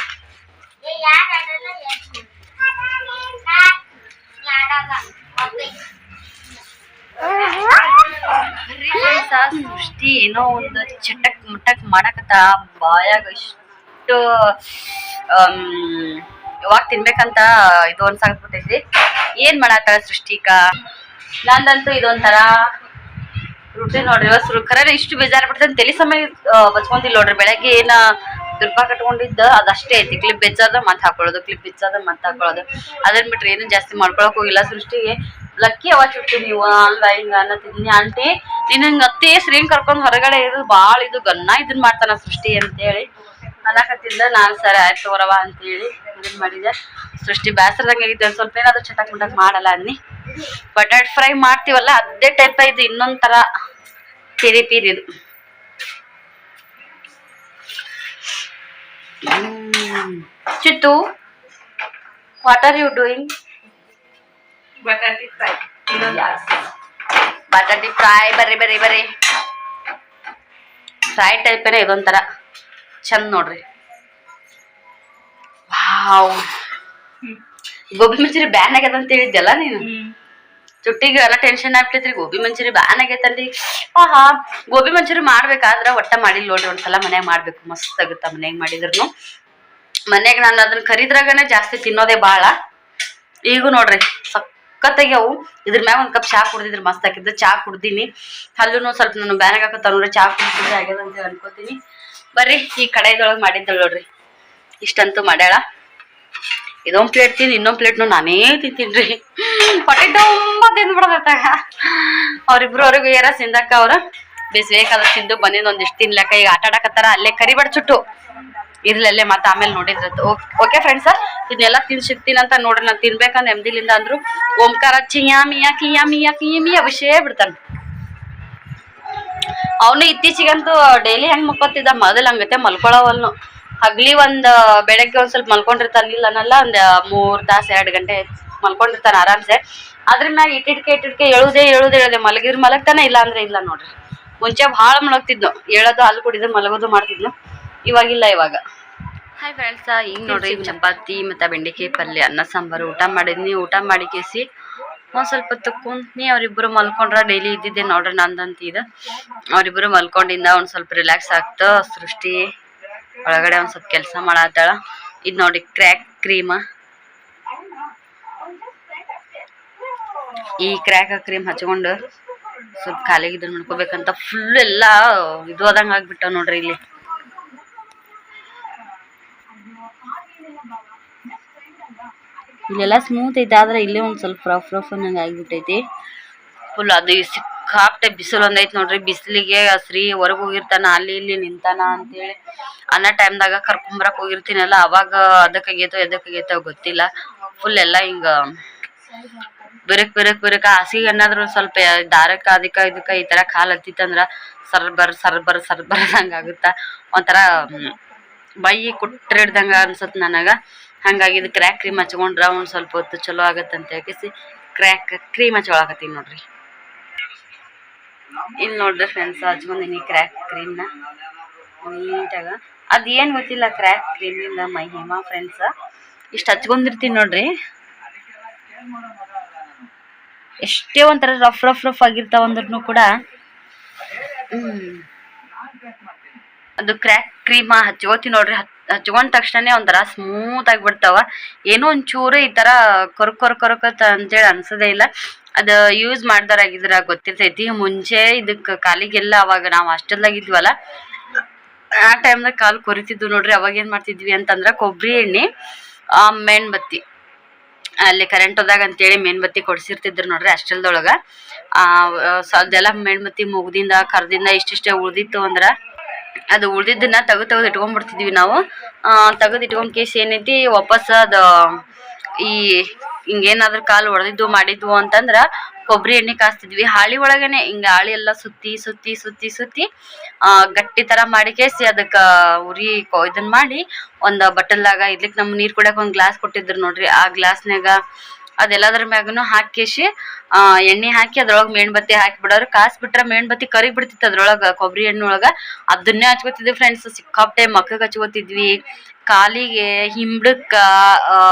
Speaker 1: ಸೃಷ್ಟಿ ಏನೋ ಒಂದು ಚಟಕ್ ಮುಟ್ಟಕ್ ಮಾಡಕತ್ತ ಬಾಯಾಗ ಇಷ್ಟು ಯಾವಾಗ ತಿನ್ಬೇಕಂತ ಇದು ಅನ್ಸಾಕ್ಬಿಟ್ಟೈತಿ. ಏನ್ ಮಾಡತ್ತಾಳ ಸೃಷ್ಟಿಕ? ನಂದಂತೂ ಇದೊಂಥರ ರುಟೀನ್ ನೋಡ್ರಿ ಇವತ್ತು ಖರೆ ಇಷ್ಟು ಬೇಜಾರು ಬಿಡ್ತಂತ ತಲೆ ಸಮಯ ಬಚ್ಕೊಂತಿಲ್ಲ ನೋಡ್ರಿ, ಬೆಳಗ್ಗೆ ಏನ ದುರ್ಬ ಕಟ್ಕೊಂಡಿದ್ದ ಅದಷ್ಟೇ ಐತಿ. ಕ್ಲಿಪ್ ಬೆಚ್ಚದ ಮತ್ ಹಾಕೊಳ್ಳೋದು ಕ್ಲಿಪ್ ಬೆಚ್ಚದ ಮತ್ ಹಾಕೊಳ್ಳೋದು. ಅದನ್ನ ಬಿಟ್ರೆ ಏನು ಜಾಸ್ತಿ ಮಾಡ್ಕೊಳಕ್ ಹೋಗಿಲ್ಲ ಸೃಷ್ಟಿಗೆ. ಲಕ್ಕಿ ಅವ ಚುಟ್ಟಿ ನೀವು ಹಂಗ ಹಿಂಗ ಅನ್ನತಿದ್ನಿ. ಆಂಟಿ ನೀನ್ ಅತ್ತೆ ಅತ್ತಿ ಕರ್ಕೊಂಡು ಹೊರಗಡೆ ಇರು ಬಾಳ ಇದು ಗನ್ನ ಇದನ್ನ ಮಾಡ್ತಾನ ಸೃಷ್ಟಿ ಅಂತೇಳಿ. ಅನ್ನಕತ್ತಿದ್ದ, ನಾನು ಸರಿ ಆಯ್ತು ಹೊರವ ಅಂತೇಳಿ ಇದನ್ ಮಾಡಿದೆ. ಸೃಷ್ಟಿ ಬೇಸರದಂಗ ಆಗಿದ್ದೆ ಸ್ವಲ್ಪ ಏನಾದ್ರು ಚಟಕ್ ಮುಟಕ್ ಮಾಡಲ್ಲ ಅನ್ನಿ. ಬಟಾಟ್ ಫ್ರೈ ಮಾಡ್ತೀವಲ್ಲ, ಅದೇ ಟೈಪ್ ಇದು ಇನ್ನೊಂದ್ ತರ ಪಿರಿ ಪಿರಿ ಇದು. ಹ್ಮ್. Chittu what are you doing
Speaker 2: ಬಟಾಟಿ fry
Speaker 1: ಬಟಾಟಿ ಫ್ರೈ ಬರ್ರಿ ಬರ್ರಿ ಬರ್ರಿ. ಫ್ರೈ ಟೈಪೇನೆ ಇದೊಂಥರ ಚಂದ ನೋಡ್ರಿ. ವಾವ್ ಗೋಬಿ ಮಂಚೂರಿ ಬ್ಯಾನ್ ಆಗ್ಯದ ಅಂತ ಹೇಳಿದ್ದೆಲ್ಲ ನೀನು? ಚುಟ್ಟಿಗೆ ಎಲ್ಲ ಟೆನ್ಷನ್ ಆಗ್ಬಿಟ್ಟೈತ್ರಿ ಗೋಬಿ ಮಂಚೂರಿ ಬ್ಯಾನ್ ಆಗೈತಲ್ರಿ. ಆಹಾ, ಗೋಬಿ ಮಂಚೂರಿ ಮಾಡ್ಬೇಕಾದ್ರೆ ಒಟ್ಟ ಮಾಡಿಲ್ಲ ನೋಡ್ರಿ, ಒಂದ್ಸಲ ಮನ್ಯಾಗ ಮಾಡ್ಬೇಕು. ಮಸ್ತ್ ಆಗುತ್ತ ಮನ್ಯಾಗ ಮಾಡಿದ್ರು ಮನ್ಯಾಗ ನಾನು ಅದನ್ನ ಕರಿದ್ರಾಗನೆ ಜಾಸ್ತಿ ತಿನ್ನೋದೇ ಬಾಳ. ಈಗೂ ನೋಡ್ರಿ ಅವು. ಇದ್ರ ಮ್ಯಾಗ ಒಂದ್ ಕಪ್ ಚಾ ಕುಡ್ದಿದ್ರೆ ಮಸ್ತ್ ಹಾಕಿದ್ದು ಚಾ ಕುಡ್ದೀನಿ. ಅಲ್ಲೂ ಸ್ವಲ್ಪ ನಾನು ಬ್ಯಾನಾಗ ಹಾಕತ್ತ ಚಾ ಕುಡಿಸಿದ್ರೆ ಆಗ್ಯದ ಅಂತ ಅನ್ಕೋತೀನಿ. ಬರ್ರಿ, ಈ ಕಡೆದೊಳಗೆ ಮಾಡಿದ್ದಳು ನೋಡ್ರಿ. ಇಷ್ಟಂತೂ ಮಾಡ್ಯಾಳ. ಇದೊಂದ್ ಪ್ಲೇಟ್ ತಿಂದು ಇನ್ನೊಂದ್ ಪ್ಲೇಟ್ನು ನಾನೇ ತಿಂತೀನಿ ಹೊಟ್ಟೆ ತುಂಬ ತಿಂದ್ಬಿಡೋದತ್ತಾಗ ಅವ್ರಿಬ್ರು ಅವ್ರಿಗೆ ಏರ ಸಿಂದಕ್ಕ ಅವ್ರ? ಬೇಕಾದ್ರೆ ತಿಂದು ಬಂದಿದ್ದು ಒಂದಿಷ್ಟು ತಿನ್ಲಕ್ಕ, ಈಗ ಆಟ ಆಡಕತ್ತಾರ, ಅಲ್ಲೇ ಕರಿಬಾರ್ದು ಚುಟ್ಟು ಇರ್ಲಿ ಅಲ್ಲೇ ಮತ್ತೆ ಆಮೇಲೆ ನೋಡಿದ್ರೆ ಓಕೆ ಫ್ರೆಂಡ್ಸ್ ಇದನ್ನೆಲ್ಲ ತಿನ್ ಸಿಗ್ತೀನಿ ಅಂತ ನೋಡ್ರಿ, ನಾನು ತಿನ್ಬೇಕಂದ್ ಎಮ್ದಿಲಿಂದ ಅಂದ್ರು. ಓಂಕಾರ ಚಿಯಾ ಮಿಯಾ, ಕಿಯಾ ಮಿಯಾ ಕಿಯಾ ಮಿಯಾ ವಿಷಯ ಬಿಡ್ತಾನ. ಅವನು ಇತ್ತೀಚಿಗಂತೂ ಡೈಲಿ ಹೆಂಗ್ ಮಕ್ಕೋತಿದ್ದ, ಮೊದಲ್ ಹಂಗತೆ ಮಲ್ಕೊಳವಲ್ನು. ಹಗ್ಲಿ ಒಂದ್ ಬೆಳಗ್ಗೆ ಒಂದ್ ಸ್ವಲ್ಪ ಮಲ್ಕೊಂಡಿರ್ತಾನ. ಇಲ್ಲ ಅನ್ನಲ್ಲ, ಒಂದ್ ಮೂರ್ ತಾಸ್, ಎರಡ್ ಗಂಟೆ ಮಲ್ಕೊಂಡಿರ್ತಾನ ಆರಾಮ್ಸೆ. ಅದ್ರ ಮ್ಯಾಗ ಇಟ್ಟಿಟ್ಕೆ ಇಟ್ಟಿಟ್ಕೆ ಎಳುದೇ ಎಳುದೇ ಎಳುದೇ. ಮಲಗಿರ್ ಮಲಗ್ತಾನೆ, ಇಲ್ಲ ಅಂದ್ರೆ ಇಲ್ಲ ನೋಡ್ರಿ. ಮುಂಚೆ ಭಾಳ ಮಲಗ್ತಿದ್ನು ಹೇಳೋದು ಹಾಲು ಕುಡಿದು ಮಲಗೋದು ಮಾಡ್ತಿದ್ನು ಇವಾಗಿಲ್ಲ ಇವಾಗ. ಹಾಯ್ ಫ್ರೆಂಡ್ಸ್ ಈಗ ನೋಡ್ರಿ ಚಪಾತಿ ಮತ್ತು ಬೆಂಡೆಕಾಯಿ ಪಲ್ಯ, ಅನ್ನ, ಸಾಂಬಾರು, ಊಟ ಮಾಡಿದ್ನಿ ಊಟ ಮಾಡಿ ಕೇಸಿ. ಒಂದ್ ಸ್ವಲ್ಪ ತಕ್ಕೊಂಡ್ನಿ ಅವ್ರಿಬ್ರು ಮಲ್ಕೊಂಡ್ರ ಡೈಲಿ ಇದ್ದಿದ್ದೆ ನೋಡ್ರಿ ನಂದಂತ ಇದು. ಅವ್ರಿಬ್ರು ಮಲ್ಕೊಂಡಿಂದ ಒಂದ್ ಸ್ವಲ್ಪ ರಿಲ್ಯಾಕ್ಸ್ ಆಗ್ತ, ಸೃಷ್ಟಿ. ಒಳಗಡೆ ಒಂದ್ ಸ್ವಲ್ಪ ಕೆಲಸ ಮಾಡತ್ತಾಳ ಇದ್ ನೋಡಿ ಕ್ರ್ಯಾಕ್ ಕ್ರೀಮ್ ಈ ಕ್ರ್ಯಾಕ್ ಕ್ರೀಮ್ ಹಚ್ಕೊಂಡು ಸ್ವಲ್ಪ ಖಾಲಿಗೆ ಇದನ್ನ ಮಾಡ್ಕೋಬೇಕಂತ ಫುಲ್ ಎಲ್ಲ ಇದು ಆದಂಗ ಆಗ್ಬಿಟ್ಟ ನೋಡ್ರಿ ಇಲ್ಲಿ. ಇಲ್ಲೆಲ್ಲ ಸ್ಮೂತ್ ಐತೆ, ಆದ್ರೆ ಇಲ್ಲೇ ಒಂದ್ ಸ್ವಲ್ಪ ರಫ್ ರಫ್ ಅನ್ನಂಗೆ ಆಗಿಬಿಟ್ಟೈತಿ. ಫುಲ್ ಅದು ಸಿಕ್ಕಾಪಟ್ಟೆ ಬಿಸಿಲು ಒಂದೈತೆ ನೋಡ್ರಿ, ಬಿಸಿಲಿಗೆ ಶ್ರೀ ಹೊರಗೆ ಹೋಗಿರ್ತಾನ, ಅಲ್ಲಿ ಇಲ್ಲಿ ನಿಂತಾನ ಅಂತೇಳಿ. ಅನ್ನೋ ಟೈಮ್ದಾಗ ಕರ್ಕೊಂಬರಕ್ ಹೋಗಿರ್ತೀನಲ್ಲ, ಅವಾಗ ಅದಕ್ಕಾಗೈತೋ, ಎದಕ್ಕಾಗೈತೋ ಗೊತ್ತಿಲ್ಲ. ಫುಲ್ ಎಲ್ಲ ಹಿಂಗ ಬಿರುಕ್ ಬಿರುಕ್ ಬಿರುಕ ಹಸಿಗೆ ಏನಾದ್ರು ಸ್ವಲ್ಪ ದಾರಕ್ಕ ಅದಕ್ಕ ಇದಕ್ಕ ಈ ತರ ಕಾಲ್ ಹತ್ತಿತ್ತಂದ್ರ ಸರ್ಬರ್ ಸರ್ಬರ್ ಸರ್ಬರ್ ಹಂಗ ಆಗುತ್ತ? ಒಂಥರ ಬೈ ಕುಟ್ರ ಹಿಡ್ದಂಗ ಅನ್ಸತ್ ನನಗ. ಹಂಗಾಗಿ ಇದು ಕ್ರ್ಯಾಕ್ ಕ್ರೀಮ್ ಹಚ್ಕೊಂಡ್ರ ಒಂದ್ ಸ್ವಲ್ಪ ಹೊತ್ತು ಚಲೋ ಆಗತ್ತಂತ ಹೇಳಿ ಕ್ರ್ಯಾಕ್ ಕ್ರೀಮ್ ಹಚ್ಕೊಳಕತ್ತೀನಿ ನೋಡ್ರಿ. ಇಲ್ಲಿ ನೋಡ್ರಿ ಫ್ರೆಂಡ್ಸ್ ಹಚ್ಕೊಂಡಿನಿ ಕ್ರ್ಯಾಕ್ ಕ್ರೀಮ್ನ ನೀಟಾಗ ಅದೇನ್ ಗೊತ್ತಿಲ್ಲ ಕ್ರ್ಯಾಕ್ ಕ್ರೀಮಿಂದ ಮಹಿಮಾ ಫ್ರೆಂಡ್ಸ್ ಇಷ್ಟು ಹಚ್ಕೊಂಡಿರ್ತೀನಿ ನೋಡ್ರಿ. ಎಷ್ಟೇ ಒಂಥರ ರಫ್ ರಫ್ ರಫ್ ಆಗಿರ್ತಾವ ಅಂದ್ರೂ ಕೂಡ, ಹ್ಮ್. ಅದು ಕ್ರ್ಯಾಕ್ ಕ್ರೀಮ ಹಚ್ಕೋತಿ ನೋಡ್ರಿ. ಹಚ್, ಹಚ್ಕೊಂಡ ತಕ್ಷಣನೇ ಒಂಥರ ಸ್ಮೂತ್ ಆಗಿಬಿಡ್ತಾವ ಏನೋ ಒಂಚೂರು ಈ ತರ ಕೊರಕ್ ಕೊರಕ್ ಕೊರಕ ಅಂತೇಳಿ ಅನ್ಸದೇ ಇಲ್ಲ. ಅದು ಯೂಸ್ ಮಾಡ್ದಾರಾಗಿದ್ರ ಗೊತ್ತಿರ್ತೈತಿ. ಮುಂಚೆ ಇದಕ್ ಕಾಲಿಗೆಲ್ಲ ಅವಾಗ ನಾವು ಹಾಸ್ಟೆಲ್ದಾಗ ಇದ್ವಲ್ಲ ಆ ಟೈಮ್ದಾಗ ಕಾಲು ಕೊರಿತಿದ್ವು ನೋಡ್ರಿ, ಅವಾಗ ಏನ್ ಮಾಡ್ತಿದ್ವಿ ಅಂತಂದ್ರ ಕೊಬ್ಬರಿ ಎಣ್ಣೆ, ಆ, ಮೇಣ್ಬತ್ತಿ. ಅಲ್ಲಿ ಕರೆಂಟ್ ಹೋದಾಗ ಅಂತೇಳಿ ಮೇಣ್ಬತ್ತಿ ಕೊಡಿಸಿರ್ತಿದ್ರು ನೋಡ್ರಿ ಅಷ್ಟೆಲ್ದೊಳಗೆ. ಆ ಅದೆಲ್ಲ ಮೇಣ್ಬತ್ತಿ ಮುಗ್ದಿಂದ, ಕರ್ದಿಂದ ಇಷ್ಟಿಷ್ಟೇ ಉಳ್ದಿತ್ತು ಅಂದ್ರ ಅದು ಉಳ್ದಿದ್ದನ್ನ ತೆಗ್ ತೆಗ್ದು ಇಟ್ಕೊಂಡ್ಬಿಡ್ತಿದ್ವಿ ನಾವು. ತೆಗ್ದು ಇಟ್ಕೊಂಡ್ ಕೇಸ್ ಏನೈತಿ, ವಾಪಸ್ ಅದ ಈ ಹಿಂಗೇನಾದ್ರೂ ಕಾಲು ಹೊಡೆದಿದ್ದು ಮಾಡಿದ್ವು ಅಂತಂದ್ರ ಕೊಬ್ಬರಿ ಎಣ್ಣೆ ಕಾಸ್ತಿದ್ವಿ. ಹಾಳಿ ಒಳಗನೆ ಹಿಂಗ ಹಾಳಿ ಎಲ್ಲ ಸುತ್ತಿ ಸುತ್ತಿ ಸುತ್ತಿ ಸುತ್ತಿ, ಆ, ಗಟ್ಟಿ ತರ ಮಾಡಿ ಕೇಸಿ ಅದಕ್ಕ ಉರಿ ಇದನ್ ಮಾಡಿ ಒಂದ್ ಬಟಲ್ದಾಗ ಇದ್ಲಿಕ್ ನಮ್ ನೀರ್ ಕುಡಿಯಕ್ ಒಂದ್ ಗ್ಲಾಸ್ ಕೊಟ್ಟಿದ್ರು ನೋಡ್ರಿ. ಆ ಗ್ಲಾಸ್ನ್ಯಾಗ ಅದೆಲ್ಲದ್ರ ಮ್ಯಾಗನು ಹಾಕೇಸಿ ಆ, ಎಣ್ಣೆ ಹಾಕಿ ಅದ್ರೊಳಗ್ ಮೇಣ್ಬತ್ತಿ ಹಾಕಿ ಬಿಡೋರು. ಕಾಸ್ ಬಿಟ್ರ ಮೇಣ್ಬತ್ತಿ ಕರಿ ಬಿಡ್ತಿತ್ತು ಅದ್ರೊಳಗ ಕೊಬ್ಬರಿ ಎಣ್ಣೆ ಒಳಗ. ಅದನ್ನೇ ಹಚ್ಕೋತಿದ್ವಿ ಫ್ರೆಂಡ್ಸ್ ಸಿಕ್ಕಾಪಟ್ಟೆ ಮಕ್ಕ ಹಚ್ಕೋತಿದ್ವಿ. ಕಾಲಿಗೆ ಹಿಂಬಡಕ್ಕ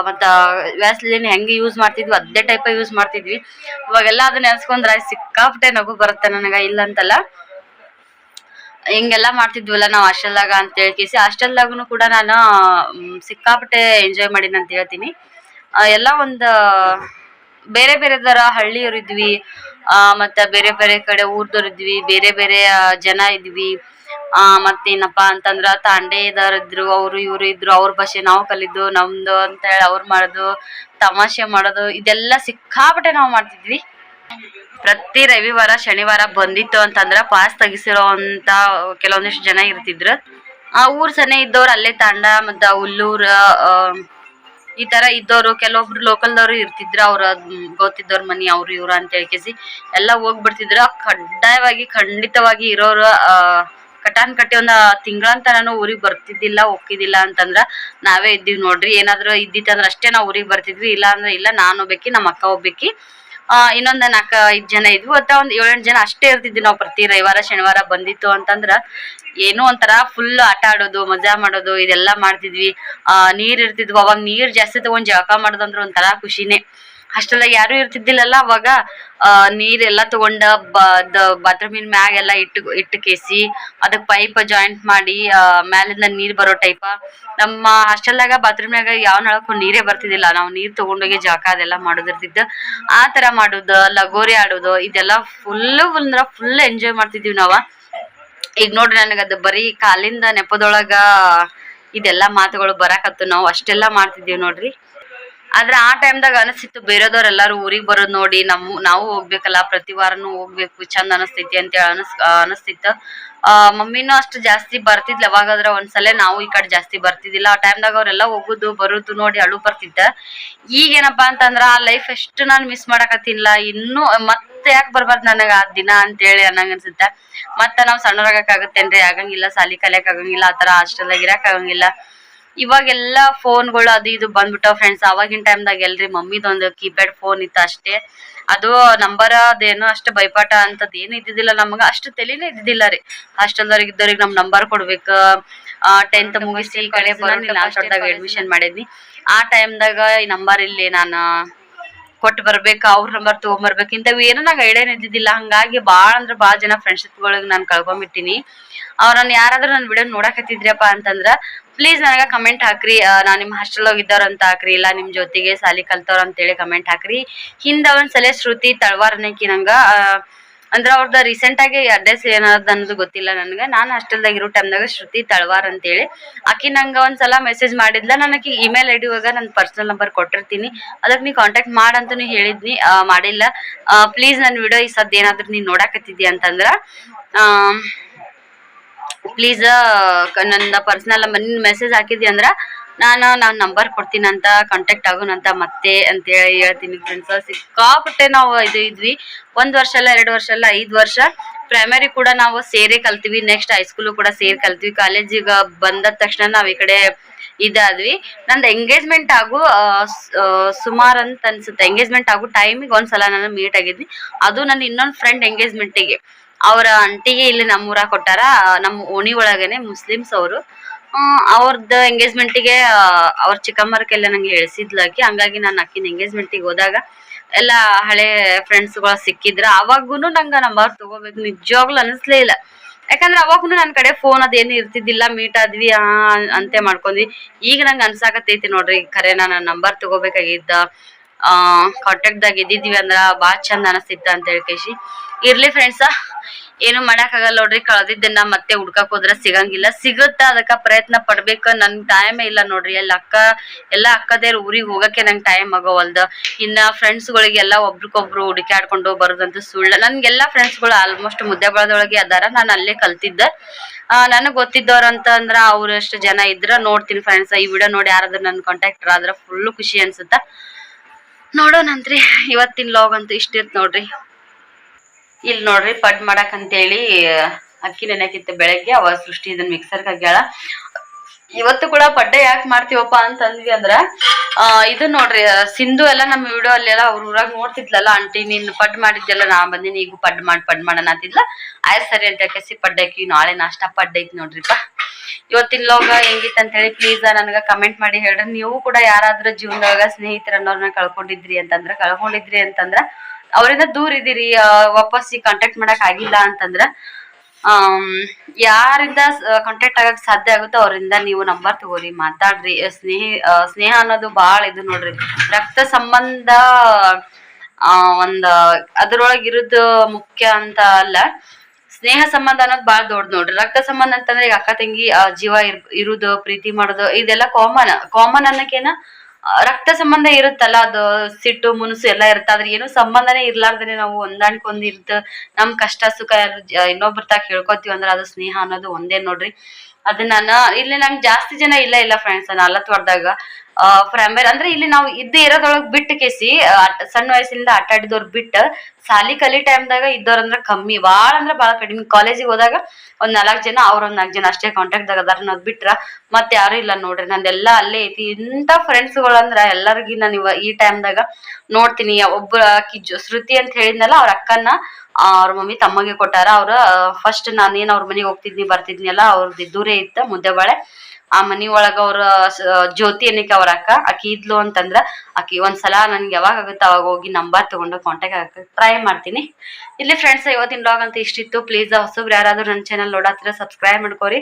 Speaker 1: ಮತ್ತು ವ್ಯಾಸ್ಲಿನ್ ಹೆಂಗೆ ಯೂಸ್ ಮಾಡ್ತಿದ್ವಿ, ಅದೇ ಟೈಪ್ ಯೂಸ್ ಮಾಡ್ತಿದ್ವಿ. ಇವಾಗೆಲ್ಲ ಅದನ್ನ ನೆನ್ಸ್ಕೊಂಡ್ರ ಸಿಕ್ಕಾಪಟ್ಟೆ ನಗು ಬರುತ್ತೆ ನನಗ, ಇಲ್ಲ ಅಂತಲ್ಲ. ಹಿಂಗೆಲ್ಲ ಮಾಡ್ತಿದ್ವಲ್ಲ ನಾವು ಹಾಸ್ಟೆಲ್ದಾಗ ಅಂತ ಹೇಳ್ಕೇಸಿ ಹಾಸ್ಟೆಲ್ದಾಗೂ ಕೂಡ ನಾನು ಸಿಕ್ಕಾಪಟ್ಟೆ ಎಂಜಾಯ್ ಮಾಡೀನಿ ಅಂತ ಹೇಳ್ತೀನಿ. ಎಲ್ಲ ಒಂದು, ಬೇರೆ ಬೇರೆ ಥರ ಹಳ್ಳಿಯವ್ರು ಇದ್ವಿ. ಆ, ಮತ್ತೆ ಬೇರೆ ಬೇರೆ ಕಡೆ ಊರ್ದವ್ರು ಇದ್ವಿ, ಬೇರೆ ಬೇರೆ ಜನ ಇದ್ವಿ. ಆ, ಮತ್ತೇನಪ್ಪಾ ಅಂತಂದ್ರ ತಾಂಡೆ ಇದ್ರು ಅವ್ರು ಇವ್ರು ಇದ್ರು, ಅವ್ರ ಭಾಷೆ ನಾವು ಕಲಿದ್ದು, ನಮ್ದು ಅಂತ ಹೇಳಿ ಅವ್ರು ಮಾಡೋದು, ತಮಾಷೆ ಮಾಡೋದು, ಇದೆಲ್ಲ ಸಿಕ್ಕಾಪಟ್ಟೆ ನಾವು ಮಾಡ್ತಿದ್ವಿ. ಪ್ರತಿ ರವಿವಾರ, ಶನಿವಾರ ಬಂದಿತ್ತು ಅಂತಂದ್ರ ಪಾಸ್ ತೆಗಿಸಿರೋಂತ ಕೆಲವೊಂದಿಷ್ಟು ಜನ ಇರ್ತಿದ್ರು. ಆ ಊರ್ ಸನೆ ಇದ್ದವ್ರು ಅಲ್ಲೇ ತಾಂಡ ಮತ್ತ ಹುಲ್ಲೂರ್ ಈ ತರ ಇದ್ದವ್ರು ಕೆಲವೊಬ್ರು ಲೋಕಲ್ದವ್ರು ಇರ್ತಿದ್ರು, ಅವ್ರ ಗೊತ್ತಿದ್ದವ್ರ ಮನಿ ಅವ್ರು ಇವ್ರ ಅಂತ ಹೇಳ್ಕೇಸಿ, ಎಲ್ಲ ಹೋಗ್ಬಿಡ್ತಿದ್ರು. ಕಡ್ಡಾಯವಾಗಿ, ಖಂಡಿತವಾಗಿ ಇರೋರು ಕಟಾನ್ ಕಟ್ಟಿ ಒಂದ್ ತಿಂಗಳಂತ ನಾನು ಊರಿಗೆ ಬರ್ತಿದ್ದಿಲ್ಲ ಒಕ್ಕಿದಿಲ್ಲ ಅಂತಂದ್ರ ನಾವೇ ಇದ್ದೀವಿ ನೋಡ್ರಿ. ಏನಾದ್ರು ಇದ್ದಿತ್ತಂದ್ರ ಅಷ್ಟೇ ನಾವು ಊರಿಗೆ ಬರ್ತಿದ್ವಿ. ಇಲ್ಲ ಅಂದ್ರೆ ಇಲ್ಲ, ನಾನು ಹೋಗ್ಬೇಕಿ ನಮ್ಮ ಅಕ್ಕ ಹೋಗ್ಬೇಕಿ ಆ, ಇನ್ನೊಂದ್ ನಾಲ್ಕ ಐದ್ ಜನ ಇದ್ವಿ. ಒಂದು ಒಂದ್ ಏಳೆಂಟ್ ಜನ ಅಷ್ಟೇ ಇರ್ತಿದ್ವಿ ನಾವು ಪ್ರತಿ ರವಿವಾರ, ಶನಿವಾರ ಬಂದಿತ್ತು ಅಂತಂದ್ರ ಏನು ಒಂಥರ ಫುಲ್ ಆಟ ಆಡೋದು, ಮಜಾ ಮಾಡೋದು, ಇದೆಲ್ಲ ಮಾಡ್ತಿದ್ವಿ. ಆ, ನೀರ್ ಇರ್ತಿದ್ವು. ಅವಾಗ ನೀರ್ ಜಾಸ್ತಿ ತಗೊಂಡ್ ಜಳಕ ಮಾಡೋದಂದ್ರ ಒಂಥರ ಖುಷಿನೇ. ಅಷ್ಟೆಲ್ಲ ಯಾರು ಇರ್ತಿದ್ದಿಲ್ಲಲ್ಲ ಅವಾಗ ನೀರೆಲ್ಲ ತಗೊಂಡ ಬಾತ್ರೂಮಿನ ಮ್ಯಾಗ ಎಲ್ಲ ಇಟ್ಟು ಇಟ್ಟು ಕೇಸಿ, ಅದಕ್ ಪೈಪ್ ಜಾಯಿಂಟ್ ಮಾಡಿ ಮ್ಯಾಲಿಂದ ನೀರ್ ಬರೋ ಟೈಪ ನಮ್ಮ ಹಾಸ್ಟೆಲ್ದಾಗ ಬಾತ್ರೂಮ್ನಾಗ ಯಾವ ನಳಕ್ಕೂ ನೀರೇ ಬರ್ತಿದ್ದಿಲ್ಲ. ನಾವು ನೀರ್ ತಗೊಂಡೋಗಿ ಜಾಕ ಅದೆಲ್ಲ ಮಾಡೋದಿರ್ತಿದ್ದ. ಆ ತರ ಮಾಡೋದು, ಲಗೋರಿ ಆಡೋದು, ಇದೆಲ್ಲ ಫುಲ್ ಅಂದ್ರ ಫುಲ್ ಎಂಜಾಯ್ ಮಾಡ್ತಿದ್ವಿ ನಾವ. ಈಗ ನೋಡ್ರಿ ನನಗದು ಬರೀ ಕಾಲಿಂದ ನೆಪದೊಳಗ ಇದೆಲ್ಲ ಮಾತುಗಳು ಬರಾಕತ್ತು ನಾವು ಅಷ್ಟೆಲ್ಲ ಮಾಡ್ತಿದ್ದೀವಿ ನೋಡ್ರಿ. ಆದ್ರೆ ಆ ಟೈಮ್ದಾಗ ಅನಿಸ್ತಿತ್ತು ಬೇರೆದವ್ರ ಎಲ್ಲಾರು ಊರಿಗೆ ಬರೋದ್ ನೋಡಿ ನಮ್ಮ ನಾವು ಹೋಗ್ಬೇಕಲ್ಲ, ಪ್ರತಿ ವಾರನು ಹೋಗ್ಬೇಕು, ಚಂದ ಅನಸ್ತೈತಿ ಅಂತೇಳಿ ಅನಸ್ ಅನಸ್ತಿತ್ತು. ಆ, ಮಮ್ಮಿನೂ ಅಷ್ಟು ಜಾಸ್ತಿ ಬರ್ತಿದ್ಲ, ಯಾವಾಗಾದ್ರ ಒಂದ್ಸಲ ನಾವು ಈ ಕಡೆ ಜಾಸ್ತಿ ಬರ್ತಿದ್ದಿಲ್ಲ. ಆ ಟೈಮ್ದಾಗ ಅವ್ರೆಲ್ಲ ಹೋಗುದು, ಬರುದು ನೋಡಿ ಅಳು ಬರ್ತಿದ್ದ. ಈಗೇನಪ್ಪಾ ಅಂತಂದ್ರ, ಆ ಲೈಫ್ ಎಷ್ಟು ನಾನು ಮಿಸ್ ಮಾಡಕತ್ತಿಲ್ಲ, ಇನ್ನೂ ಮತ್ತೆ ಯಾಕೆ ಬರ್ಬಾರ್ದು ನನಗ ಆ ದಿನ ಅಂತೇಳಿ ಅನ್ನಂಗ ಅನ್ಸುತ್ತ. ಮತ್ತ ನಾವ್ ಸಣ್ಣರಾಗಕ್ ಆಗತ್ತೇನ್ರಿ ಆಗಂಗಿಲ್ಲ, ಸಾಲಿ ಕಲಿಯಕ್ ಆಗಂಗಿಲ್ಲ ಆತರ ಹಾಸ್ಟೆಲ್ದಾಗ ಇರಕ್ ಆಗಂಗಿಲ್ಲ. ಇವಾಗೆಲ್ಲ ಫೋನ್ಗಳು ಅದು ಇದು ಬಂದ್ಬಿಟ್ಟಾವ ಫ್ರೆಂಡ್ಸ್ ಅವಾಗಿನ ಟೈಮ್ದಾಗ ಎಲ್ರಿ ಮಮ್ಮಿದೊಂದು ಕೀಪ್ಯಾಡ್ ಫೋನ್ ಇತ್ತು ಅಷ್ಟೇ. ಅದು ನಂಬರ್ ಅದೇನೋ ಅಷ್ಟು ಬೈಪಾಟ ಅಂತದ್ ಏನು ಇದ್ದಿದ್ದಿಲ್ಲ ನಮಗ. ಅಷ್ಟು ತಲೆನೇ ಇದ್ದಿದ್ದಿಲ್ಲ ರೀ. ಹಾಸ್ಟೆಲ್ದವ್ರಿಗೆ ಇದ್ದವ್ರಿಗೆ ನಮ್ ನಂಬರ್ ಕೊಡ್ಬೇಕು. ಟೆಂತ್ ಮುಗಿಸಿ ಕಡೆ ಬರೋದಾಗ ಅಡ್ಮಿಷನ್ ಮಾಡಿದ್ನಿ. ಆ ಟೈಮ್ದಾಗ ಈ ನಂಬರ್ ಇಲ್ಲಿ ನಾನು ಕೊಟ್ಟು ಬರ್ಬೇಕು ಅವ್ರ ನಂಬರ್ ತಗೊಂಬರ್ಬೇಕು. ಇಂಥವು ಏನೋ ನಂಗೆ ಐಡಿಯಾನ ಇದ್ದಿದ್ದಿಲ್ಲ. ಹಂಗಾಗಿ ಭಾಳ ಅಂದ್ರೆ ಭಾಳ ಜನ ಫ್ರೆಂಡ್ಶಿಪ್ಗಳಿಗೆ ನಾನು ಕಳ್ಕೊಂಬಿಟ್ಟಿನಿ. ಅವ್ರನ್ನ ಯಾರಾದ್ರೂ ನನ್ನ ವಿಡಿಯೋ ನೋಡಕತ್ತಿದ್ರಪ್ಪ ಅಂತಂದ್ರ ಪ್ಲೀಸ್ ನನಗೆ ಕಮೆಂಟ್ ಹಾಕ್ರಿ. ನಾನು ನಿಮ್ಮ ಹಾಸ್ಟೆಲ್ ಹೋಗಿದ್ದವ್ರು ಅಂತ ಹಾಕ್ರಿ. ಇಲ್ಲ ನಿಮ್ಮ ಜೊತೆಗೆ ಸಾಲಿ ಕಲ್ತವ್ರು ಅಂತೇಳಿ ಕಮೆಂಟ್ ಹಾಕ್ರಿ. ಹಿಂದ ಒಂದ್ಸಲ ಶ್ರುತಿ ತಳವಾರ್ ನಂಗೆ. ಅಂದ್ರೆ ಅವ್ರದ್ದು ರೀಸೆಂಟ್ ಆಗಿ ಅಡ್ರೆಸ್ ಏನಾದ್ರು ಅನ್ನೋದು ಗೊತ್ತಿಲ್ಲ ನನಗೆ. ನಾನು ಹಾಸ್ಟೆಲ್ದಾಗ ಇರೋ ಟೈಮ್ದಾಗ ಶ್ರುತಿ ತಳವಾರ್ ಅಂತೇಳಿ ಆಕಿ ನಂಗೆ ಒಂದ್ಸಲ ಮೆಸೇಜ್ ಮಾಡಿದ್ಲ. ನನಗೆ ಇಮೇಲ್ ಐ ಡಿ ಇವಾಗ ನನ್ನ ಪರ್ಸನಲ್ ನಂಬರ್ ಕೊಟ್ಟಿರ್ತೀನಿ. ಅದಕ್ಕೆ ನೀ ಕಾಂಟ್ಯಾಕ್ಟ್ ಮಾಡಂತೂ ಹೇಳಿದ್ನಿ. ಮಾಡಿಲ್ಲ. ಪ್ಲೀಸ್ ನನ್ನ ವಿಡಿಯೋ ಈ ಸದ್ ಏನಾದ್ರು ನೀನು ನೋಡಾಕತ್ತಿದ್ದಿ ಅಂತಂದ್ರ ಪ್ಲೀಸ್ ನನ್ನ ಪರ್ಸನಲ್ ನಿನ್ನ ಮೆಸೇಜ್ ಹಾಕಿದ್ದೆ ಅಂದ್ರ, ನಾನು ನಾನು ನಂಬರ್ ಕೊಡ್ತೀನಿ ಅಂತ ಕಾಂಟ್ಯಾಕ್ಟ್ ಆಗೋಣಂತ ಮತ್ತೆ ಅಂತ ಹೇಳಿ ಹೇಳ್ತೀನಿ ಫ್ರೆಂಡ್ಸ್ ಸಿಕ್ಕಾಪಟ್ಟೆ ನಾವು ಇದು ಇದ್ವಿ. ಒಂದ್ ವರ್ಷ ಅಲ್ಲ, ಎರಡು ವರ್ಷ ಅಲ್ಲ, ಐದು ವರ್ಷ. ಪ್ರೈಮರಿ ಕೂಡ ನಾವು ಸೇರೆ ಕಲ್ತೀವಿ. ನೆಕ್ಸ್ಟ್ ಹೈಸ್ಕೂಲು ಕೂಡ ಸೇರಿ ಕಲ್ತೀವಿ. ಕಾಲೇಜಿಗೆ ಬಂದ ತಕ್ಷಣ ನಾವು ಈ ಕಡೆ ಇದಾದ್ವಿ. ನಂದು ಎಂಗೇಜ್ಮೆಂಟ್ ಆಗು ಸುಮಾರು ಅಂತ ಅನ್ಸುತ್ತೆ. ಎಂಗೇಜ್ಮೆಂಟ್ ಆಗೋ ಟೈಮಿಗೆ ಒಂದ್ಸಲ ನಾನು ಮೀಟ್ ಆಗಿದ್ವಿ ಅದು ನನ್ನ ಇನ್ನೊಂದು ಫ್ರೆಂಡ್ ಎಂಗೇಜ್ಮೆಂಟಿಗೆ ಅವರ ಅಂಟಿಗೆ ಇಲ್ಲಿ ನಮ್ಮೂರ ಕೊಟ್ಟಾರ ನಮ್ಮ ಓಣಿ ಒಳಗೇನೆ ಮುಸ್ಲಿಮ್ಸ್ ಅವರು. ಅವ್ರದ್ದು ಎಂಗೇಜ್ಮೆಂಟಿಗೆ ಅವ್ರ ಚಿಕ್ಕಮ್ಮರ್ಕೆಲ್ಲ ನಂಗೆ ಹೇಳ್ಸಿದ್ಲಾಕಿ, ಹಂಗಾಗಿ ನಾನು ಅಕ್ಕಿನ ಎಂಗೇಜ್ಮೆಂಟಿಗೆ ಹೋದಾಗ ಎಲ್ಲ ಹಳೆ ಫ್ರೆಂಡ್ಸ್ಗಳ ಸಿಕ್ಕಿದ್ರ. ಅವಾಗೂ ನಂಗೆ ನಂಬರ್ ತಗೋಬೇಕು. ನಿಜವಾಗ್ಲೂ ಅನಿಸ್ಲೇ ಇಲ್ಲ. ಯಾಕಂದ್ರೆ ಅವಾಗೂ ನನ್ನ ಕಡೆ ಫೋನ್ ಅದೇನು ಇರ್ತಿದ್ದಿಲ್ಲ. ಮೀಟ್ ಆದ್ವಿ, ಆ, ಅಂತೆ ಮಾಡ್ಕೊಂಡ್ವಿ. ಈಗ ನಂಗೆ ಅನ್ಸಾಕತ್ತೈತಿ ನೋಡ್ರಿ, ಖರೆ ನಾನು ನಂಬರ್ ತಗೋಬೇಕಾಗಿದ್ದ ಕಾಂಟ್ಯಾಕ್ಟ್ದಾಗ ಇದ್ದಿದ್ವಿ ಅಂದ್ರ ಭಾಳ ಚಂದ ಅನಿಸ್ತಿತ್ತ ಅಂತ ಹೇಳಿ ಕೇಶಿ. ಇರ್ಲಿ ಫ್ರೆಂಡ್ಸ ಏನು ಮಾಡಕ್ಕಾಗಲ್ಲ ನೋಡ್ರಿ ಕಳ್ದಿದ್ದನ್ನ ಮತ್ತೆ ಹುಡ್ಕಕ್ ಹೋದ್ರ ಸಿಗಂಗಿಲ್ಲ. ಸಿಗುತ್ತ ಅದಕ್ಕ ಪ್ರಯತ್ನ ಪಡ್ಬೇಕು ನನ್ ಟೈಮೇ ಇಲ್ಲ ನೋಡ್ರಿ. ಅಲ್ಲಿ ಅಕ್ಕ, ಎಲ್ಲ ಅಕ್ಕದೇರ್ ಊರಿಗೆ ಹೋಗಕ್ಕೆ ನಂಗೆ ಟೈಮ್ ಆಗೋವಲ್ದ. ಇನ್ನ ಫ್ರೆಂಡ್ಸ್ಗಳಿಗೆಲ್ಲ ಒಬ್ರಿಗೊಬ್ರು ಹುಡುಕಾಡ್ಕೊಂಡು ಬರೋದಂತೂ ಸುಳ್ಳು. ಫ್ರೆಂಡ್ಸ್ಗಳು ಆಲ್ಮೋಸ್ಟ್ ಮುದ್ದೆ ಬಳದೊಳಗೆ ಅದಾರ. ನಾನು ಅಲ್ಲೇ ಕಲ್ತಿದ್ದೆ. ನನಗ್ ಗೊತ್ತಿದ್ದವ್ರ ಅಂತ ಅಂದ್ರ ಅವ್ರ ಎಷ್ಟು ಜನ ಇದ್ರ. ನೋಡ್ತೀನಿ ಫ್ರೆಂಡ್ಸ್ ಈ ವಿಡಿಯೋ ನೋಡಿ ಯಾರಾದ್ರೂ ನನ್ನ ಕಾಂಟ್ಯಾಕ್ಟರ್ ಆದ್ರೆ ಫುಲ್ ಖುಷಿ ಅನ್ಸುತ್ತ. ನೋಡೋಣಂತ್ರಿ. ಇವತ್ತಿನ ಲಾಗ್ ಅಂತೂ ಇಷ್ಟಿರ್ತ ನೋಡ್ರಿ. ಇಲ್ಲಿ ನೋಡ್ರಿ ಪಡ್ ಮಾಡಕ್ ಅಂತೇಳಿ, ಅಕ್ಕಿ ನೆನಕಿತ್ತು ಬೆಳಗ್ಗೆ, ಅವ ಸೃಷ್ಟಿ ಇದನ್ನ ಮಿಕ್ಸರ್ಗೆ ಹಾಕ್ಯಾಳ. ಇವತ್ತು ಕೂಡ ಪಡ್ಡೆ ಯಾಕೆ ಮಾಡ್ತೀವಪ್ಪ ಅಂತಂದ್ವಿ ಅಂದ್ರ ಇದು ನೋಡ್ರಿ, ಸಿಂಧು ಎಲ್ಲ ನಮ್ಮ ವಿಡಿಯೋ ಅಲ್ಲೆಲ್ಲ ಅವ್ರ ಊರಾಗ ನೋಡ್ತಿದ್ಲಲ್ಲ, ಆಂಟಿ ನೀನ್ ಪಡ್ ಮಾಡಿದ್ದೆಲ್ಲ ನಾ ಬಂದಿನಿ, ಈಗ ಪಡ್ ಮಾಡಿ, ಪಡ್ ಮಾಡೋಣ ಅಂತಿದ್ಲ. ಆಯ್ತು ಸರಿ ಅಂತ ಪಡ್ಡೆ ಹಾಕಿ ನಾಳೆ ನಾಷ್ಟ ಪಡ್ಡೆ ಐತಿ ನೋಡ್ರಿಪ್ಪ. ಇವತ್ತಿನ ಲೋಗ ಹೆಂಗಿತ್ತು ಅಂತ ಹೇಳಿ ಪ್ಲೀಸ್ ನನಗ ಕಮೆಂಟ್ ಮಾಡಿ ಹೇಳ್ರಿ. ನೀವು ಕೂಡ ಯಾರಾದ್ರೂ ಜೀವನದೊಳಗ ಸ್ನೇಹಿತರನ್ನೋರ್ನ ಕಳ್ಕೊಂಡಿದ್ರಿ ಅಂತಂದ್ರ ಕಳ್ಕೊಂಡಿದ್ರಿ ಅಂತಂದ್ರ ಅವರಿಂದ ದೂರ ಇದೀರಿ ವಾಪಸ್ ಈ ಕಾಂಟ್ಯಾಕ್ಟ್ ಮಾಡಕ್ ಆಗಿಲ್ಲ ಅಂತಂದ್ರ ಯಾರಿಂದ ಕಾಂಟ್ಯಾಕ್ಟ್ ಆಗಕ್ ಸಾಧ್ಯ ಆಗುತ್ತೋ ಅವರಿಂದ ನೀವು ನಂಬರ್ ತಗೋರಿ, ಮಾತಾಡ್ರಿ. ಸ್ನೇಹ ಸ್ನೇಹ ಅನ್ನೋದು ಬಹಳ ಇದು ನೋಡ್ರಿ. ರಕ್ತ ಸಂಬಂಧ ಒಂದ್, ಅದ್ರೊಳಗ್ ಇರೋದು ಮುಖ್ಯ ಅಂತ ಅಲ್ಲ. ಸ್ನೇಹ ಸಂಬಂಧ ಅನ್ನೋದು ಬಾಳ ದೊಡ್ಡ ನೋಡ್ರಿ. ರಕ್ತ ಸಂಬಂಧ ಅಂತಂದ್ರೆ ಈಗ ಅಕ್ಕ, ತಂಗಿ ಜೀವ ಇರ್, ಇರುದು, ಪ್ರೀತಿ ಮಾಡೋದು, ಇದೆಲ್ಲ ಕಾಮನ್ ಕಾಮನ್ ಅನ್ನಕೇನ ರಕ್ತ ಸಂಬಂಧ ಇರುತ್ತಲ್ಲ, ಅದು ಸಿಟ್ಟು ಮುನುಸು ಎಲ್ಲ ಇರುತ್ತೆ. ಆದ್ರೆ ಏನು ಸಂಬಂಧನೇ ಇರ್ಲಾರ್ದೇನೆ ನಾವು ಹೊಂದಾಣಿಕೆ ಇರ್ತ ನಮ್ ಕಷ್ಟ, ಸುಖ ಇನ್ನೊಬ್ರ ತಾಕ ಹೇಳ್ಕೊತೀವಿ ಅಂದ್ರೆ ಅದು ಸ್ನೇಹ ಅನ್ನೋದು ಒಂದೇ ನೋಡ್ರಿ. ಅದನ್ನ ಇಲ್ಲಿ ನಂಗೆ ಜಾಸ್ತಿ ಜನ ಇಲ್ಲ ಇಲ್ಲ ಫ್ರೆಂಡ್ಸ್ ನಾಲ್ಕು ಹೊಡೆದಾಗ ಪ್ರೈಮರಿ ಅಂದ್ರೆ ಇಲ್ಲಿ ನಾವು ಇದ್ದ ಇರೋದ್ರೊಳಗೆ ಬಿಟ್ಟು ಕೇಸಿ ಸಣ್ಣ ವಯಸ್ಸಿನಿಂದ ಆಟ ಆಡಿದವ್ರು ಬಿಟ್ಟು ಸಾಲಿ ಕಲಿ ಟೈಮ್ದಾಗ ಇದ್ದವ್ರಂದ್ರ ಕಮ್ಮಿ. ಭಾಳ ಅಂದ್ರೆ ಭಾಳ ಕಡಿಮೆ. ಕಾಲೇಜಿಗೆ ಹೋದಾಗ ಒಂದ್ ನಾಲ್ಕು ಜನ ಅವ್ರ ಒಂದ್ ನಾಲ್ಕು ಜನ ಅಷ್ಟೇ ಕಾಂಟ್ಯಾಕ್ಟ್ದಾಗ ಅದಾರ ಅನ್ನೋದ್ ಬಿಟ್ರ ಮತ್ತೆ ಯಾರು ಇಲ್ಲ ನೋಡ್ರಿ. ನಂದೆಲ್ಲ ಅಲ್ಲೇ ಐತಿ. ಇಂಥ ಫ್ರೆಂಡ್ಸ್ಗಳು ಅಂದ್ರ ಎಲ್ಲರಿಗೂ ನಾನು ಇವ ಈ ಟೈಮ್ದಾಗ ನೋಡ್ತೀನಿ. ಒಬ್ಬ ಆಕಿ ಶ್ರುತಿ ಅಂತ ಹೇಳಿದ್ನಲ್ಲ ಅವ್ರ ಅಕ್ಕನ್ನ ಆ, ಅವ್ರ ಮಮ್ಮಿ ತಮ್ಮಗೆ ಕೊಟ್ಟಾರ. ಅವ್ರ ಫಸ್ಟ್ ನಾನೇನ್ ಅವ್ರ ಮನೆಗೆ ಹೋಗ್ತಿದ್ನಿ ಬರ್ತಿದ್ನಿ ಅಲ್ಲ ಅವ್ರದ್ದು ದೂರೇ ಇತ್ತ ಮುದ್ದೆಬಾಳೆ ಆ ಮನಿ ಒಳಗ ಅವ್ರ ಜ್ಯೋತಿ ಅನ್ನಕ್ಕೆ ಅವ್ರ ಅಕ್ಕ, ಆಕಿ ಇದ್ಲು ಅಂತಂದ್ರ ಆಕಿ ಒಂದ್ಸಲ ನನ್ಗೆ ಯಾವಾಗ ಆಗುತ್ತೆ ಅವಾಗ ಹೋಗಿ ನಂಬರ್ ತಗೊಂಡು ಕಾಂಟ್ಯಾಕ್ಟ್ ಆಗಕ್ಕೆ ಟ್ರೈ ಮಾಡ್ತೀನಿ. ಇಲ್ಲಿ ಫ್ರೆಂಡ್ಸ್ ಇವತ್ತಿನ ಬ್ಲಾಗ್ ಅಂತ ಇಷ್ಟಿತ್ತು. ಪ್ಲೀಸ್ ಹೊಸಬ್ರು ಯಾರಾದ್ರೂ ನನ್ನ ಚಾನಲ್ ನೋಡತ್ತಿರ ಸಬ್ಸ್ಕ್ರೈಬ್ ಮಾಡ್ಕೋರಿ.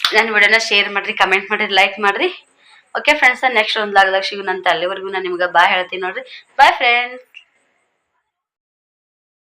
Speaker 1: ನನ್ನ ವಿಡಿಯೋನ ಶೇರ್ ಮಾಡ್ರಿ ಕಮೆಂಟ್ ಮಾಡ್ರಿ ಲೈಕ್ ಮಾಡ್ರಿ. ಓಕೆ ಫ್ರೆಂಡ್ಸ್ ನೆಕ್ಸ್ಟ್ ಒಂದು ಲಾಗ್ದಾಗ ಸಿಗೋಣಂತ ಅಲ್ಲಿವರೆಗೂ ನಾನು ನಿಮ್ಗೆ ಬಾಯ್ ಹೇಳ್ತೀನಿ ನೋಡ್ರಿ. Bye friends